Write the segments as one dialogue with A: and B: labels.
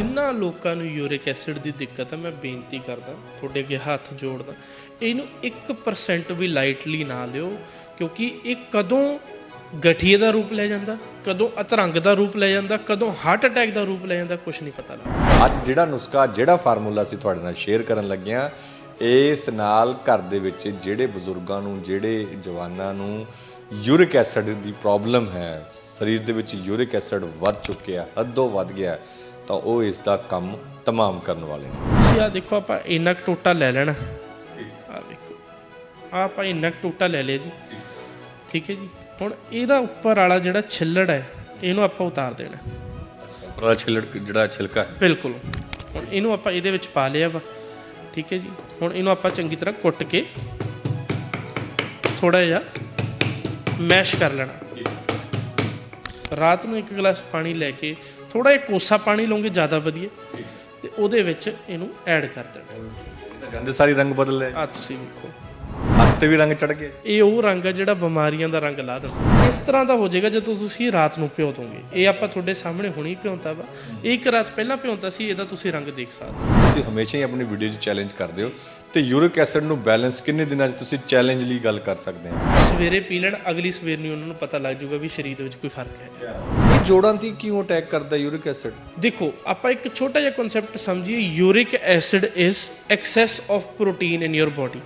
A: ਜਿਨ੍ਹਾਂ ਲੋਕਾਂ ਨੂੰ ਯੂਰਿਕ ਐਸਿਡ ਦੀ ਦਿੱਕਤ ਹੈ ਮੈਂ ਬੇਨਤੀ ਕਰਦਾ, ਤੁਹਾਡੇ ਅੱਗੇ ਹੱਥ ਜੋੜਦਾ, ਇਹਨੂੰ 1% ਵੀ ਲਾਈਟਲੀ ਨਾ ਲਿਓ, ਕਿਉਂਕਿ ਇਹ ਕਦੋਂ ਗਠੀਏ ਦਾ ਰੂਪ ਲੈ ਜਾਂਦਾ, ਕਦੋਂ ਅਤਰੰਗ ਦਾ ਰੂਪ ਲੈ ਜਾਂਦਾ, ਕਦੋਂ ਹਾਰਟ ਅਟੈਕ ਦਾ ਰੂਪ ਲੈ ਜਾਂਦਾ ਕੁਝ ਨਹੀਂ ਪਤਾ ਲੱਗਦਾ।
B: ਅੱਜ ਜਿਹੜਾ ਨੁਸਖਾ, ਜਿਹੜਾ ਫਾਰਮੂਲਾ ਅਸੀਂ ਤੁਹਾਡੇ ਨਾਲ ਸ਼ੇਅਰ ਕਰਨ ਲੱਗੇ ਹਾਂ, ਇਸ ਨਾਲ ਘਰ ਦੇ ਵਿੱਚ ਜਿਹੜੇ ਬਜ਼ੁਰਗਾਂ ਨੂੰ, ਜਿਹੜੇ ਜਵਾਨਾਂ ਨੂੰ ਯੂਰਿਕ ਐਸਿਡ ਦੀ ਪ੍ਰੋਬਲਮ ਹੈ, ਸਰੀਰ ਦੇ ਵਿੱਚ ਯੂਰਿਕ ਐਸਿਡ ਵੱਧ ਚੁੱਕਿਆ, ਹੱਦੋਂ ਵੱਧ ਗਿਆ ਤਾਂ ਉਹ ਇਸ ਦਾ ਕੰਮ ਤਮਾਮ ਕਰਨ ਵਾਲੇ ਨੇ।
A: ਤੁਸੀਂ ਆ ਦੇਖੋ ਆਪਾਂ ਇੰਨਾ ਕੁ ਟੋਟਾ ਲੈ ਲੈਣਾ। ਆ ਵੇਖੋ ਆਹ ਆਪਾਂ ਇੰਨਾ ਕੁ ਟੋਟਾ ਲੈ ਲਿਆ ਜੀ। ਠੀਕ ਹੈ ਜੀ। ਹੁਣ ਇਹਦਾ ਉੱਪਰ ਵਾਲਾ ਜਿਹੜਾ ਛਿੱਲੜ ਹੈ ਇਹਨੂੰ ਆਪਾਂ ਉਤਾਰ ਦੇਣਾ।
B: ਉੱਪਰਲਾ ਛਿਲੜ ਜਿਹੜਾ ਛਿਲਕਾ ਹੈ।
A: ਬਿਲਕੁਲ। ਹੁਣ ਇਹਨੂੰ ਆਪਾਂ ਇਹਦੇ ਵਿੱਚ ਪਾ ਲਿਆ ਵਾ। ਠੀਕ ਹੈ ਜੀ। ਹੁਣ ਇਹਨੂੰ ਆਪਾਂ ਚੰਗੀ ਤਰ੍ਹਾਂ ਕੁੱਟ ਕੇ ਥੋੜਾ ਜਿਹਾ ਮੈਸ਼ ਕਰ ਲੈਣਾ। ਰਾਤ ਨੂੰ ਇੱਕ ਗਲਾਸ ਪਾਣੀ ਲੈ ਕੇ ਥੋੜਾ ਜਿਹਾ ਕੋਸਾ ਪਾਣੀ ਲਓਗੇ ਜ਼ਿਆਦਾ ਵਧੀਆ। ਤੇ ਉਹਦੇ ਵਿੱਚ ਇਹਨੂੰ ਐਡ ਕਰ ਦੇਣਾ।
B: ਗੰਦੇ ਸਾਰੀ ਰੰਗ ਬਦਲ ਲਏ।
A: ਆ ਤੁਸੀਂ ਵੇਖੋ।
B: ਹੱਥ ਤੇ ਵੀ ਰੰਗ ਚੜ ਗਏ।
A: ਇਹ ਉਹ ਰੰਗ ਹੈ ਜਿਹੜਾ ਬਿਮਾਰੀਆਂ ਦਾ ਰੰਗ ਲਾ ਦਿੰਦਾ। ਇਸ ਤਰ੍ਹਾਂ ਦਾ ਹੋ ਜਾਏਗਾ ਜਦੋਂ ਤੁਸੀਂ ਰਾਤ ਨੂੰ ਭਿਓ ਦੋਗੇ। ਇਹ ਆਪਾਂ ਤੁਹਾਡੇ ਸਾਹਮਣੇ ਹੁਣੀ ਭਿਉਂਤਾ ਵਾ। ਇਹ ਇੱਕ ਰਾਤ ਪਹਿਲਾਂ ਭਿਉਂਤਾ ਸੀ ਇਹਦਾ ਤੁਸੀਂ ਰੰਗ ਦੇਖ ਸਕਦੇ ਹੋ।
B: ਤੁਸੀਂ ਹਮੇਸ਼ਾ ਹੀ ਆਪਣੀ ਵੀਡੀਓ 'ਚ ਚੈਲੰਜ ਕਰਦੇ ਹੋ। ਤੇ ਯੂਰਿਕ ਐਸਿਡ ਨੂੰ ਬੈਲੈਂਸ ਕਿੰਨੇ ਦਿਨਾਂ 'ਚ ਤੁਸੀਂ ਚੈਲੰਜ ਲਈ ਗੱਲ ਕਰ ਸਕਦੇ ਹੋ?
A: ਸਵੇਰੇ ਪੀ ਲੈਣ ਅਗਲੀ ਸਵੇਰ ਨੂੰ ਉਹਨਾਂ ਨੂੰ ਪਤਾ ਲੱਗ ਜਾਊਗਾ ਵੀ ਸਰੀਰ ਦੇ ਵਿੱਚ ਕੋਈ ਫ਼ਰਕ ਹੈ।
B: ਜੋੜਾਂ ਤੇ ਕਿਉਂ ਅਟੈਕ ਕਰਦਾ ਯੂਰਿਕ ਐਸਿਡ
A: ਦੇਖੋ, ਆਪਾਂ ਇੱਕ ਛੋਟਾ ਜਿਹਾ ਕਨਸੈਪਟ ਸਮਝੀਏ uric acid is excess of protein in your body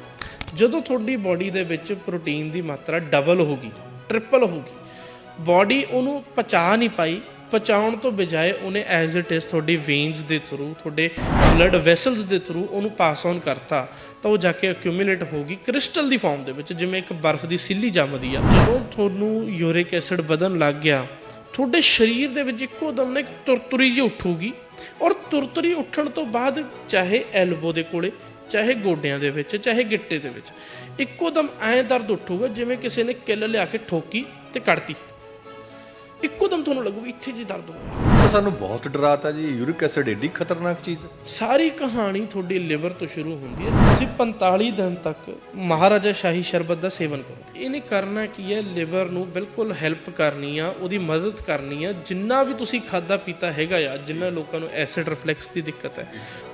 A: ਜਦੋਂ ਤੁਹਾਡੀ ਬਾਡੀ ਦੇ ਵਿੱਚ ਪ੍ਰੋਟੀਨ ਦੀ ਮਾਤਰਾ ਡਬਲ ਹੋਗੀ ਟ੍ਰਿਪਲ ਹੋਗੀ ਬਾਡੀ ਉਹਨੂੰ ਪਚਾ ਨਹੀਂ ਪਾਈ, ਪਚਾਉਣ ਤੋਂ ਬਜਾਏ ਉਹਨੇ ਐਜ਼ ਇਟ ਇਜ਼ ਤੁਹਾਡੀ ਵੇਨਸ ਦੇ ਥਰੂ ਤੁਹਾਡੇ ਬਲੱਡ ਵੈਸਲਸ ਦੇ ਥਰੂ ਉਹਨੂੰ ਪਾਸ ਔਨ ਕਰਤਾ, ਤਾਂ ਉਹ ਜਾ ਕੇ ਅਕਿਊਮੂਲੇਟ ਹੋਗੀ ਕ੍ਰਿਸਟਲ ਦੀ ਫਾਰਮ ਦੇ ਵਿੱਚ, ਜਿਵੇਂ ਇੱਕ ਬਰਫ਼ ਦੀ ਸਿੱਲੀ ਜੰਮਦੀ ਆ। ਜਦੋਂ ਤੁਹਾਨੂੰ ਯੂਰਿਕ ਐਸਿਡ ਵਧਣ ਲੱਗ ਗਿਆ ਤੁਹਾਡੇ ਸਰੀਰ ਦੇ ਵਿੱਚ ਇੱਕੋ ਦਮ ਨੇ ਇੱਕ ਤੁਰਤੁਰੀ ਜਿਹੀ ਉੱਠੂਗੀ ਔਰ ਤੁਰਤੁਰੀ ਉੱਠਣ ਤੋਂ ਬਾਅਦ ਚਾਹੇ ਐਲਬੋ ਦੇ ਕੋਲੇ, ਚਾਹੇ ਗੋਡਿਆਂ ਦੇ ਵਿੱਚ, ਚਾਹੇ ਗਿੱਟੇ ਦੇ ਵਿੱਚ, ਇੱਕੋ ਦਮ ਐਂ ਦਰਦ ਉੱਠੂਗਾ ਜਿਵੇਂ ਕਿਸੇ ਨੇ ਕਿੱਲ ਲਿਆ ਕੇ ਠੋਕੀ ਤੇ ਕੱਢਤੀ। ਇੱਕੋ ਦਮ ਤੁਹਾਨੂੰ ਲੱਗੂਗਾ ਇੱਥੇ ਜੀ ਦਰਦ ਹੋਊਗਾ
B: ਤਾਂ ਸਾਨੂੰ ਬਹੁਤ ਡਰਾਤਾ ਜੀ, ਯੂਰਿਕ ਐਸਿਡ ਏਡੀ ਖਤਰਨਾਕ ਚੀਜ਼ ਹੈ।
A: ਸਾਰੀ ਕਹਾਣੀ ਤੁਹਾਡੀ ਲਿਵਰ ਤੋਂ ਸ਼ੁਰੂ ਹੁੰਦੀ ਹੈ। ਤੁਸੀਂ 45 ਦਿਨ ਤੱਕ ਮਹਾਰਾਜਾ ਸ਼ਾਹੀ ਸ਼ਰਬਤ ਦਾ ਸੇਵਨ ਕਰੋ। ਇਹਨੇ ਕਰਨਾ ਕੀ ਹੈ? ਲਿਵਰ ਨੂੰ ਬਿਲਕੁਲ ਹੈਲਪ ਕਰਨੀ ਆ, ਉਹਦੀ ਮਦਦ ਕਰਨੀ ਆ। ਜਿੰਨਾ ਵੀ ਤੁਸੀਂ ਖਾਦਾ ਪੀਤਾ ਹੈਗਾ ਆ, ਜਿੰਨਾ ਲੋਕਾਂ ਨੂੰ ਐਸਿਡ ਰਿਫਲੈਕਸ ਦੀ ਦਿੱਕਤ ਹੈ,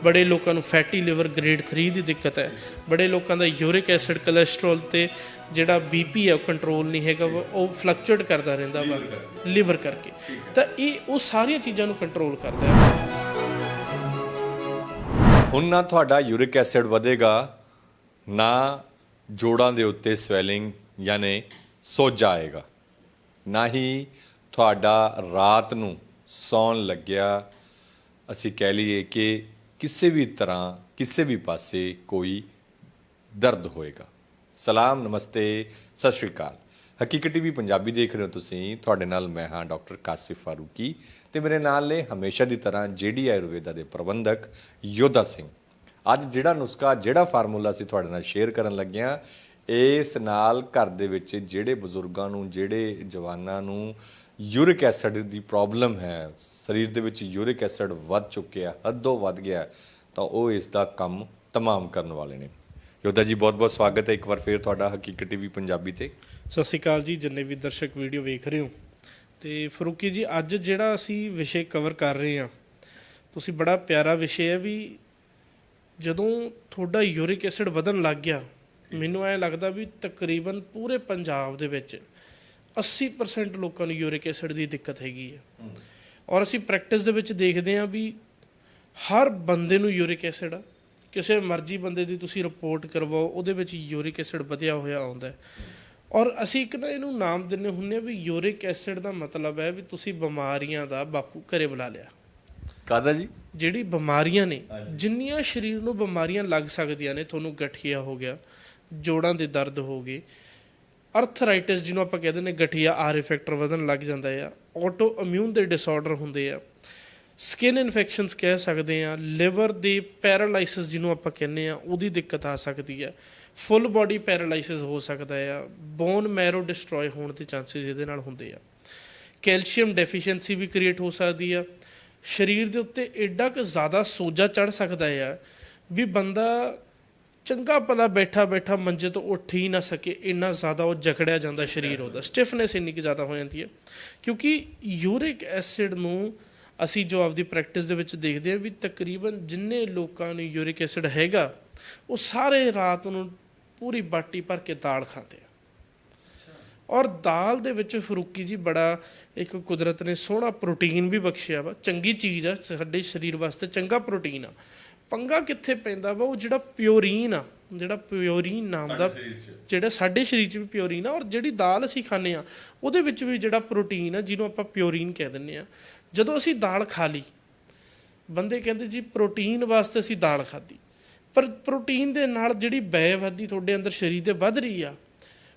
A: ਬੜੇ ਲੋਕਾਂ ਨੂੰ ਫੈਟੀ ਲਿਵਰ ਗ੍ਰੇਡ 3 ਦੀ ਦਿੱਕਤ ਹੈ, ਬੜੇ ਲੋਕਾਂ ਦਾ ਯੂਰਿਕ ਐਸਿਡ ਕੋਲੇਸਟ੍ਰੋਲ ਤੇ ਜਿਹੜਾ ਬੀਪੀ ਹੈ ਉਹ ਕੰਟਰੋਲ ਨਹੀਂ ਹੈਗਾ ਵਾ, ਉਹ ਫਲਕਚੁਏਟ ਕਰਦਾ ਰਹਿੰਦਾ ਵਾ। ਲਿਵਰ ਕਰਕੇ। ਤਾਂ ਇਹ ਉਹ ਸਾਰੀਆਂ ਚੀਜ਼ਾਂ ਨੂੰ ਕੰਟਰੋਲ ਕਰਦਾ ਹੈ।
B: ਹੁਣ ਨਾ ਤੁਹਾਡਾ ਯੂਰਿਕ ਐਸਿਡ ਵਧੇਗਾ ਨਾ ਜੋੜਾਂ ਦੇ ਉੱਤੇ ਸਵੈਲਿੰਗ ਯਾਨੀ ਸੋਜਾ ਆਏਗਾ। ਨਾ ਹੀ ਤੁਹਾਡਾ ਰਾਤ ਨੂੰ ਸੌਣ ਲੱਗਿਆ ਅਸੀਂ ਕਹਿ ਲਈਏ ਕਿ ਕਿਸੇ ਵੀ ਤਰ੍ਹਾਂ ਕਿਸੇ ਵੀ ਪਾਸੇ ਕੋਈ ਦਰਦ ਹੋਏਗਾ। ਸਲਾਮ, ਨਮਸਤੇ, ਸਤਿ ਸ਼੍ਰੀ ਅਕਾਲ। ਹਕੀਕਤ ਟੀਵੀ ਪੰਜਾਬੀ ਦੇਖ ਰਹੇ ਹੋ ਤੁਸੀਂ। ਤੁਹਾਡੇ ਨਾਲ ਮੈਂ ਹਾਂ ਡਾਕਟਰ ਕਾਸਿਫ ਫਾਰੂਕੀ ਤੇ ਮੇਰੇ ਨਾਲ ਨੇ ਹਮੇਸ਼ਾ ਦੀ ਤਰ੍ਹਾਂ ਜੇਡੀ ਆਯੁਰਵੇਦਾ ਦੇ ਪ੍ਰਬੰਧਕ ਯੋਧਾ ਸਿੰਘ। ਅੱਜ ਜਿਹੜਾ ਨੁਸਖਾ, ਜਿਹੜਾ ਫਾਰਮੂਲਾ ਅਸੀਂ ਤੁਹਾਡੇ ਨਾਲ ਸ਼ੇਅਰ ਕਰਨ ਲੱਗਿਆ, ਇਸ ਨਾਲ ਘਰ ਦੇ ਵਿੱਚ ਜਿਹੜੇ ਬਜ਼ੁਰਗਾਂ ਨੂੰ, ਜਿਹੜੇ ਜਵਾਨਾਂ ਨੂੰ ਯੂਰਿਕ ਐਸਿਡ ਦੀ ਪ੍ਰੋਬਲਮ ਹੈ, ਸਰੀਰ ਦੇ ਵਿੱਚ ਯੂਰਿਕ ਐਸਿਡ ਵੱਧ ਚੁੱਕਿਆ, ਹੱਦੋਂ ਵੱਧ ਗਿਆ, ਤਾਂ ਉਹ ਇਸ ਦਾ ਕੰਮ ਤਮਾਮ ਕਰਨ ਵਾਲੇ ਨੇ। ਯੋਧਾ ਜੀ ਬਹੁਤ ਬਹੁਤ ਸਵਾਗਤ ਹੈ ਇੱਕ ਵਾਰ ਫੇਰ ਤੁਹਾਡਾ ਹਕੀਕਤ ਟੀਵੀ ਪੰਜਾਬੀ ਤੇ।
A: ਸਤਿ ਸ਼੍ਰੀ ਅਕਾਲ ਜੀ ਜਿੰਨੇ ਵੀ ਦਰਸ਼ਕ ਵੀਡੀਓ ਵੇਖ ਰਹੇ ਹੋ। ਤੇ ਫਰੂਕੀ ਜੀ ਅੱਜ ਜਿਹੜਾ ਅਸੀਂ ਵਿਸ਼ੇ ਕਵਰ ਕਰ ਰਹੇ ਹਾਂ ਤੁਸੀਂ ਬੜਾ ਪਿਆਰਾ ਵਿਸ਼ੇ ਹੈ ਵੀ ਜਦੋਂ ਤੁਹਾਡਾ ਯੂਰਿਕ ਐਸਿਡ ਵਧਣ ਲੱਗ ਗਿਆ ਮੈਨੂੰ ਐ ਲੱਗਦਾ ਵੀ ਤਕਰੀਬਨ ਪੂਰੇ ਪੰਜਾਬ ਦੇ ਵਿੱਚ 80% ਲੋਕਾਂ ਨੂੰ ਯੂਰਿਕ ਐਸਿਡ ਦੀ ਦਿੱਕਤ ਹੈਗੀ ਹੈ। ਔਰ ਅਸੀਂ ਪ੍ਰੈਕਟਿਸ ਦੇ ਵਿੱਚ ਦੇਖਦੇ ਹਾਂ ਵੀ ਹਰ ਬੰਦੇ ਨੂੰ ਯੂਰਿਕ ਐਸਿਡ ਆ। ਕਿਸੇ ਮਰਜ਼ੀ ਬੰਦੇ ਦੀ ਤੁਸੀਂ ਰਿਪੋਰਟ ਕਰਵਾਓ ਉਹਦੇ ਵਿੱਚ ਯੂਰਿਕ ਐਸਿਡ ਵਧਿਆ ਹੋਇਆ ਆਉਂਦਾ ਔਰ ਅਸੀਂ ਇੱਕ ਨਾ ਇਹਨੂੰ ਨਾਮ ਦਿੰਨੇ ਹੁੰਨੇ ਆ ਵੀ ਯੂਰਿਕ ਐਸਿਡ ਦਾ ਮਤਲਬ ਹੈ ਵੀ ਤੁਸੀਂ ਬਿਮਾਰੀਆਂ ਦਾ ਬਾਪੂ ਘਰੇ ਬੁਲਾ ਲਿਆ।
B: ਕਾਦਾ ਜੀ?
A: ਜਿਹੜੀ ਬਿਮਾਰੀਆਂ ਨੇ ਜਿੰਨੀਆਂ ਸਰੀਰ ਨੂੰ ਬਿਮਾਰੀਆਂ ਲੱਗ ਸਕਦੀਆਂ ਨੇ ਤੁਹਾਨੂੰ ਗਠੀਆ ਹੋ ਗਿਆ ਜੋੜਾਂ ਦੇ ਦਰਦ ਹੋ ਗਏ ਅਰਥਰਾਈਟਿਸ ਜਿਹਨੂੰ ਆਪਾਂ ਕਹਿੰਦੇ ਨੇ ਗਠੀਆ ਆਰ ਇਫੈਕਟਰ ਵਧਣ ਲੱਗ ਜਾਂਦਾ ਆ ਆਟੋ ਇਮਿਊਨ ਦੇ ਡਿਸਆਰਡਰ ਹੁੰਦੇ ਆ ਸਕਿਨ ਇਨਫੈਕਸ਼ਨਸ ਕਹਿ ਸਕਦੇ ਆ ਲਿਵਰ ਦੇ ਪੈਰਾਲਾਈਸਿਸ ਜਿਹਨੂੰ ਆਪਾਂ ਕਹਿੰਦੇ ਆ ਉਹਦੀ ਦਿੱਕਤ ਆ ਸਕਦੀ ਆ ਫੁੱਲ ਬਾਡੀ ਪੈਰਾਲਾਈਸਿਸ ਹੋ ਸਕਦਾ ਆ ਬੋਨ ਮੈਰੋ ਡਿਸਟਰੋਏ ਹੋਣ ਦੇ ਚਾਂਸਸ ਇਹਦੇ ਨਾਲ ਹੁੰਦੇ ਆ। ਕੈਲਸ਼ੀਅਮ ਡੈਫੀਸ਼ੀਐਂਸੀ ਵੀ ਕ੍ਰੀਏਟ ਹੋ ਸਕਦੀ ਆ। ਸਰੀਰ ਦੇ ਉੱਤੇ ਐਡਾ ਕੁ ਜ਼ਿਆਦਾ ਸੋਜਾ ਚੜ ਸਕਦਾ ਆ ਵੀ ਬੰਦਾ ਚੰਗਾ ਭਲਾ ਬੈਠਾ ਬੈਠਾ ਮੰਜੇ ਤੋਂ ਉੱਠ ਹੀ ਨਾ ਸਕੇ, ਇੰਨਾ ਜ਼ਿਆਦਾ ਉਹ ਜਕੜਿਆ ਜਾਂਦਾ ਸਰੀਰ ਉਹਦਾ। ਸਟਿਫਨੈਸ ਇੰਨੀ ਕਿ ਜ਼ਿਆਦਾ ਹੋ ਜਾਂਦੀ ਹੈ। ਕਿਉਂਕਿ ਯੂਰਿਕ ਐਸਿਡ ਨੂੰ ਅਸੀਂ ਜੋ ਆਪਦੀ ਪ੍ਰੈਕਟਿਸ ਦੇ ਵਿੱਚ ਦੇਖਦੇ ਹਾਂ ਵੀ ਤਕਰੀਬਨ ਜਿੰਨੇ ਲੋਕਾਂ ਨੂੰ ਯੂਰਿਕ ਐਸਿਡ ਹੈਗਾ ਉਹ ਸਾਰੇ ਰਾਤ ਨੂੰ ਪੂਰੀ ਬਾਟੀ ਭਰ ਕੇ ਦਾਲ ਖਾਂਦੇ ਆ। ਔਰ ਦਾਲ ਦੇ ਵਿੱਚ ਫਰੂਕੀ ਜੀ ਬੜਾ ਇੱਕ ਕੁਦਰਤ ਨੇ ਸੋਹਣਾ ਪ੍ਰੋਟੀਨ ਵੀ ਬਖਸ਼ਿਆ ਵਾ ਚੰਗੀ ਚੀਜ਼ ਆ ਸਾਡੇ ਸਰੀਰ ਵਾਸਤੇ ਚੰਗਾ ਪ੍ਰੋਟੀਨ ਆ। ਪੰਗਾ ਕਿੱਥੇ ਪੈਂਦਾ ਵਾ? ਉਹ ਜਿਹੜਾ ਪਿਓਰੀਨ ਆ ਜਿਹੜਾ ਪਿਓਰੀਨ ਨਾਮ ਦਾ ਜਿਹੜਾ ਸਾਡੇ ਸਰੀਰ 'ਚ ਵੀ ਪਿਓਰੀਨ ਆ ਔਰ ਜਿਹੜੀ ਦਾਲ ਅਸੀਂ ਖਾਂਦੇ ਆ ਉਹਦੇ ਵਿੱਚ ਵੀ ਜਿਹੜਾ ਪ੍ਰੋਟੀਨ ਆ ਜਿਹਨੂੰ ਆਪਾਂ ਪਿਓਰੀਨ ਕਹਿ ਦਿੰਦੇ ਆ। ਜਦੋਂ ਅਸੀਂ ਦਾਲ ਖਾ ਲਈ, ਬੰਦੇ ਕਹਿੰਦੇ ਜੀ ਪ੍ਰੋਟੀਨ ਵਾਸਤੇ ਅਸੀਂ ਦਾਲ ਖਾਧੀ, ਪਰ ਪ੍ਰੋਟੀਨ ਦੇ ਨਾਲ ਜਿਹੜੀ ਬੈਵਾਦੀ ਤੁਹਾਡੇ ਅੰਦਰ ਸਰੀਰ ਦੇ ਵੱਧ ਰਹੀ ਆ,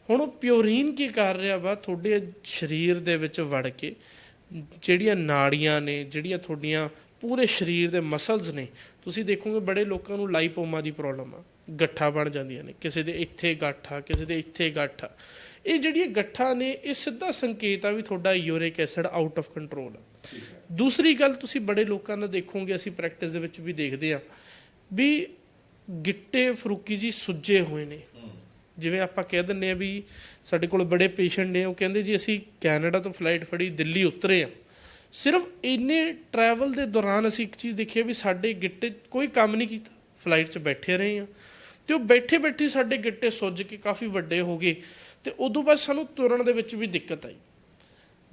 A: ਹੁਣ ਉਹ ਪਿਓਰੀਨ ਕੀ ਕਰ ਰਿਹਾ ਵਾ? ਤੁਹਾਡੇ ਸਰੀਰ ਦੇ ਵਿੱਚ ਵੜ ਕੇ ਜਿਹੜੀਆਂ ਨਾੜੀਆਂ ਨੇ, ਜਿਹੜੀਆਂ ਤੁਹਾਡੀਆਂ ਪੂਰੇ ਸਰੀਰ ਦੇ ਮਸਲਸ ਨੇ, ਤੁਸੀਂ ਦੇਖੋਗੇ ਬੜੇ ਲੋਕਾਂ ਨੂੰ ਲਾਈਪੋਮਾ ਦੀ ਪ੍ਰੋਬਲਮ ਆ, ਗੱਠਾਂ ਬਣ ਜਾਂਦੀਆਂ ਨੇ, ਕਿਸੇ ਦੇ ਇੱਥੇ ਗੱਠਾ ਕਿਸੇ ਦੇ ਇੱਥੇ ਗੱਠਾ ਇਹ ਜਿਹੜੀਆਂ ਗੱਠਾਂ ਨੇ, ਇਹ ਸਿੱਧਾ ਸੰਕੇਤ ਆ ਵੀ ਤੁਹਾਡਾ uric acid out of control ਆ। ਦੂਸਰੀ ਗੱਲ ਤੁਸੀਂ ਬੜੇ ਲੋਕਾਂ ਦਾ ਦੇਖੋਗੇ, ਅਸੀਂ ਪ੍ਰੈਕਟਿਸ ਦੇ ਵਿੱਚ ਵੀ ਦੇਖਦੇ ਆ ਵੀ ਗਿੱਟੇ ਫਰੂਕੀ ਜੀ ਸੁੱਜੇ ਹੋਏ ਨੇ। ਜਿਵੇਂ ਆਪਾਂ ਕਹਿ ਦਿੰਨੇ ਆ ਵੀ ਸਾਡੇ ਕੋਲ ਬੜੇ ਪੇਸ਼ੈਂਟ ਨੇ, ਉਹ ਕਹਿੰਦੇ ਜੀ ਅਸੀਂ ਕੈਨੇਡਾ ਤੋਂ ਫਲਾਈਟ ਫੜੀ, ਦਿੱਲੀ ਉਤਰੇ ਆ ਸਿਰਫ ਇੰਨੇ ਟਰੈਵਲ ਦੇ ਦੌਰਾਨ ਅਸੀਂ ਇੱਕ ਚੀਜ਼ ਦੇਖੀ ਆ ਵੀ ਸਾਡੇ ਗਿੱਟੇ ਕੋਈ ਕੰਮ ਨਹੀਂ ਕੀਤਾ ਫਲਾਈਟ 'ਚ ਬੈਠੇ ਰਹੇ ਆ ਤੇ ਉਹ ਬੈਠੇ ਬੈਠੇ ਸਾਡੇ ਗਿੱਟੇ ਸੁੱਜ ਕੇ ਕਾਫੀ ਵੱਡੇ ਹੋ ਗਏ ਤੇ ਉਦੋਂ ਬਾਅਦ ਸਾਨੂੰ ਤੁਰਨ ਦੇ ਵਿੱਚ ਵੀ ਦਿੱਕਤ ਆਈ।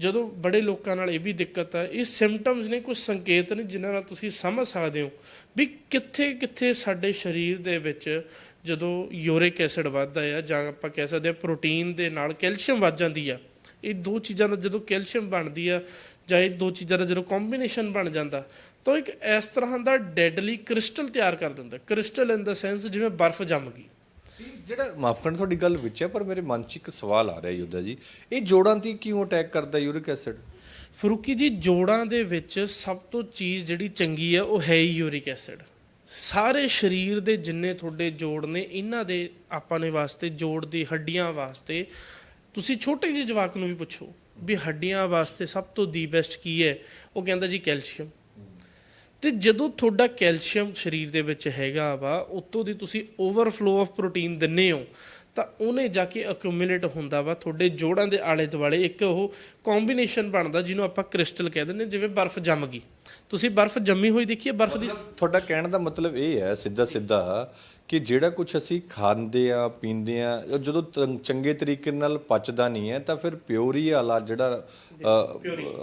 A: ਜਦੋਂ ਬੜੇ ਲੋਕਾਂ ਨਾਲ ਇਹ ਵੀ ਦਿੱਕਤ ਆ, ਇਹ ਸਿੰਪਟਮਸ ਨੇ ਕੁਝ ਸੰਕੇਤ ਨੇ ਜਿਨ੍ਹਾਂ ਨਾਲ ਤੁਸੀਂ ਸਮਝ ਸਕਦੇ ਹੋ ਵੀ ਕਿੱਥੇ ਕਿੱਥੇ ਸਾਡੇ ਸਰੀਰ ਦੇ ਵਿੱਚ ਜਦੋਂ ਯੂਰਿਕ ਐਸਿਡ ਵੱਧਦਾ ਆ ਜਾਂ ਆਪਾਂ ਕਹਿ ਸਕਦੇ ਆ ਪ੍ਰੋਟੀਨ ਦੇ ਨਾਲ ਕੈਲਸ਼ੀਅਮ ਵੱਧ ਜਾਂਦੀ ਆ, ਇਹ ਦੋ ਚੀਜ਼ਾਂ ਦਾ ਜਦੋਂ ਕੈਲਸ਼ੀਅਮ ਬਣਦੀ ਆ ਜਾਂ ਇਹ ਦੋ ਚੀਜ਼ਾਂ ਦਾ ਜਦੋਂ ਕੰਬੀਨੇਸ਼ਨ ਬਣ ਜਾਂਦਾ, ਤਾਂ ਇੱਕ ਇਸ ਤਰ੍ਹਾਂ ਦਾ ਡੈਡਲੀ ਕ੍ਰਿਸਟਲ ਤਿਆਰ ਕਰ ਦਿੰਦਾ ਕ੍ਰਿਸਟਲ ਇਨ ਦਾ ਸੈਂਸ ਜਿਵੇਂ ਬਰਫ਼ ਜੰਮ ਗਈ।
B: ਜਿਹੜਾ ਮਾਫ ਕਰਨ ਤੁਹਾਡੀ ਗੱਲ ਵਿੱਚ ਹੈ, ਪਰ ਮੇਰੇ ਮਨ 'ਚ ਇੱਕ ਸਵਾਲ ਆ ਰਿਹਾ ਯੋਧਾ ਜੀ। ਇਹ ਜੋੜਾਂ ਤੇ ਕਿਉਂ ਅਟੈਕ ਕਰਦਾ ਯੂਰਿਕ ਐਸਿਡ
A: ਫਰੂਕੀ ਜੀ, ਜੋੜਾਂ ਦੇ ਵਿੱਚ ਸਭ ਤੋਂ ਚੀਜ਼ ਜਿਹੜੀ ਚੰਗੀ ਹੈ, ਉਹ ਹੈ ਯੂਰਿਕ ਐਸਿਡ ਸਾਰੇ ਸਰੀਰ ਦੇ ਜਿੰਨੇ ਤੁਹਾਡੇ ਜੋੜ ਨੇ, ਇਹਨਾਂ ਦੇ ਆਪਾਂ ਨੇ ਵਾਸਤੇ ਜੋੜ ਦੀ ਹੱਡੀਆਂ ਵਾਸਤੇ, ਤੁਸੀਂ ਛੋਟੇ ਜਿਹੇ ਜਵਾਕ ਨੂੰ ਵੀ ਪੁੱਛੋ ਵੀ ਹੱਡੀਆਂ ਵਾਸਤੇ ਸਭ ਤੋਂ ਦੀ ਬੈਸਟ ਕੀ ਹੈ? ਉਹ ਕਹਿੰਦਾ ਜੀ ਕੈਲਸ਼ੀਅਮ। ਤੇ ਜਦੋਂ ਤੁਹਾਡਾ ਕੈਲਸ਼ੀਅਮ ਸਰੀਰ ਦੇ ਵਿੱਚ ਹੈਗਾ ਵਾ ਉਤੋਂ ਦੀ ਤੁਸੀਂ ਓਵਰਫਲੋ ਆਫ ਪ੍ਰੋਟੀਨ ਦਿੰਨੇ ਹੋ ਤਾਂ ਉਹਨੇ ਜਾ ਕੇ ਅਕਿਊਮੂਲੇਟ ਹੁੰਦਾ ਵਾ। ਤੁਹਾਡੇ ਜੋੜਾਂ ਦੇ ਆਲੇ ਦੁਆਲੇ ਇੱਕ ਉਹ ਕੰਬੀਨੇਸ਼ਨ ਬਣਦਾ ਜਿਹਨੂੰ ਆਪਾਂ ਕ੍ਰਿਸਟਲ ਕਹਿ ਦਿੰਦੇ ਜਿਵੇਂ ਬਰਫ਼ ਜੰਮ ਗਈ। ਤੁਸੀਂ ਬਰਫ਼ ਜੰਮੀ ਹੋਈ ਦੇਖੀ ਹੈ ਬਰਫ਼ ਦੀ?
B: ਤੁਹਾਡਾ ਕਹਿਣ ਦਾ ਮਤਲਬ ਇਹ ਹੈ ਸਿੱਧਾ ਸਿੱਧਾ ਕਿ ਜਿਹੜਾ ਕੁਝ ਅਸੀਂ ਖਾਂਦੇ ਆ ਪੀਂਦੇ ਆ ਜਦੋਂ ਚੰਗੇ ਤਰੀਕੇ ਨਾਲ ਪਚਦਾ ਨਹੀਂ ਹੈ ਤਾਂ ਫਿਰ ਪਿਓਰੀ ਵਾਲਾ ਜਿਹੜਾ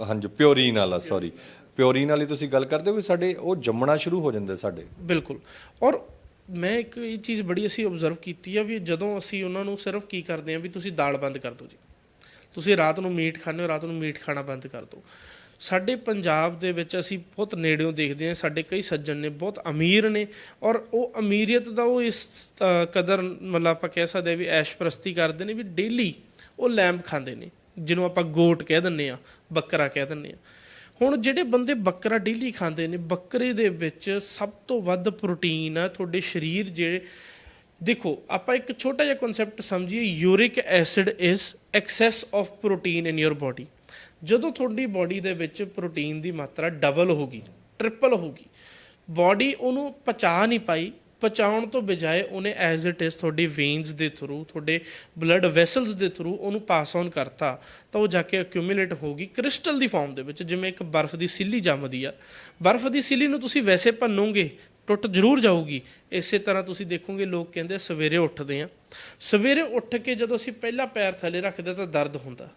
B: ਹਾਂਜੀ ਪਿਓਰੀਨ ਵਾਲਾ ਸੌਰੀ ਪਿਓਰੀਨ ਵਾਲੀ ਤੁਸੀਂ ਗੱਲ ਕਰਦੇ ਹੋ ਵੀ ਸਾਡੇ ਉਹ ਜੰਮਣਾ ਸ਼ੁਰੂ ਹੋ ਜਾਂਦੇ ਸਾਡੇ?
A: ਬਿਲਕੁਲ। ਔਰ ਮੈਂ ਇੱਕ ਇਹ ਚੀਜ਼ ਬੜੀ ਅਸੀਂ ਆਬਜ਼ਰਵ ਕੀਤੀ ਆ ਵੀ ਜਦੋਂ ਅਸੀਂ ਉਹਨਾਂ ਨੂੰ ਸਿਰਫ ਕੀ ਕਰਦੇ ਆ ਵੀ ਤੁਸੀਂ ਦਾਲ ਬੰਦ ਕਰ ਦਿਓ ਜੀ। ਤੁਸੀਂ ਰਾਤ ਨੂੰ ਮੀਟ ਖਾਂਦੇ ਹੋ, ਰਾਤ ਨੂੰ ਮੀਟ ਖਾਣਾ ਬੰਦ ਕਰ ਦਿਓ। ਸਾਡੇ ਪੰਜਾਬ ਦੇ ਵਿੱਚ ਅਸੀਂ ਬਹੁਤ ਨੇੜਿਓਂ ਦੇਖਦੇ ਹਾਂ ਸਾਡੇ ਕਈ ਸੱਜਣ ਨੇ, ਬਹੁਤ ਅਮੀਰ ਨੇ ਔਰ ਉਹ ਅਮੀਰੀਅਤ ਦਾ ਉਹ ਇਸ ਕਦਰ ਮਤਲਬ ਆਪਾਂ ਕਹਿ ਸਕਦੇ ਵੀ ਐਸ਼ ਪ੍ਰਸਤੀ ਕਰਦੇ ਨੇ ਵੀ ਡੇਲੀ ਉਹ ਲੈਂਬ ਖਾਂਦੇ ਨੇ, ਜਿਹਨੂੰ ਆਪਾਂ ਗੋਟ ਕਹਿ ਦਿੰਨੇ ਆ, ਬੱਕਰਾ ਕਹਿ ਦਿੰਨੇ ਆ। ਹੁਣ ਜਿਹੜੇ ਬੰਦੇ ਬੱਕਰਾ ਡੇਲੀ ਖਾਂਦੇ ਨੇ, ਬੱਕਰੇ ਦੇ ਵਿੱਚ ਸਭ ਤੋਂ ਵੱਧ ਪ੍ਰੋਟੀਨ ਆ ਤੁਹਾਡੇ ਸਰੀਰ ਜਿਹੜੇ, ਦੇਖੋ, ਆਪਾਂ ਇੱਕ ਛੋਟਾ ਜਿਹਾ ਕਨਸੈਪਟ ਸਮਝੀਏ uric acid is excess of protein in your body ਜਦੋਂ ਤੁਹਾਡੀ ਬਾਡੀ ਦੇ ਵਿੱਚ ਪ੍ਰੋਟੀਨ ਦੀ ਮਾਤਰਾ ਡਬਲ ਹੋ ਗਈ ਟ੍ਰਿਪਲ ਹੋ ਗਈ ਬਾਡੀ ਉਹਨੂੰ ਪਚਾ ਨਹੀਂ ਪਾਈ ਪਚਾਉਣ ਤੋਂ ਬਜਾਏ ਉਹਨੇ ਐਜ਼ ਇਟ ਇਜ਼ ਤੁਹਾਡੀ ਵੇਨਸ ਦੇ ਥਰੂ ਤੁਹਾਡੇ ਬਲੱਡ ਵੈਸਲਸ ਦੇ ਥਰੂ ਉਹਨੂੰ ਪਾਸ ਔਨ ਕਰਤਾ, ਤਾਂ ਉਹ ਜਾ ਕੇ ਅਕਿਊਮੂਲੇਟ ਹੋਗੀ ਕ੍ਰਿਸਟਲ ਦੀ ਫਾਰਮ ਦੇ ਵਿੱਚ, ਜਿਵੇਂ ਇੱਕ ਬਰਫ਼ ਦੀ ਸਿੱਲੀ ਜੰਮਦੀ ਆ। ਬਰਫ਼ ਦੀ ਸਿੱਲੀ ਨੂੰ ਤੁਸੀਂ ਵੈਸੇ ਭੰਨੋਗੇ, ਟੁੱਟ ਜ਼ਰੂਰ ਜਾਊਗੀ। ਇਸੇ ਤਰ੍ਹਾਂ ਤੁਸੀਂ ਦੇਖੋਗੇ, ਲੋਕ ਕਹਿੰਦੇ ਸਵੇਰੇ ਉੱਠਦੇ ਆ। ਸਵੇਰੇ ਉੱਠ ਕੇ ਜਦੋਂ ਅਸੀਂ ਪਹਿਲਾ ਪੈਰ ਥੱਲੇ ਰੱਖਦੇ ਤਾਂ ਦਰਦ ਹੁੰਦਾ।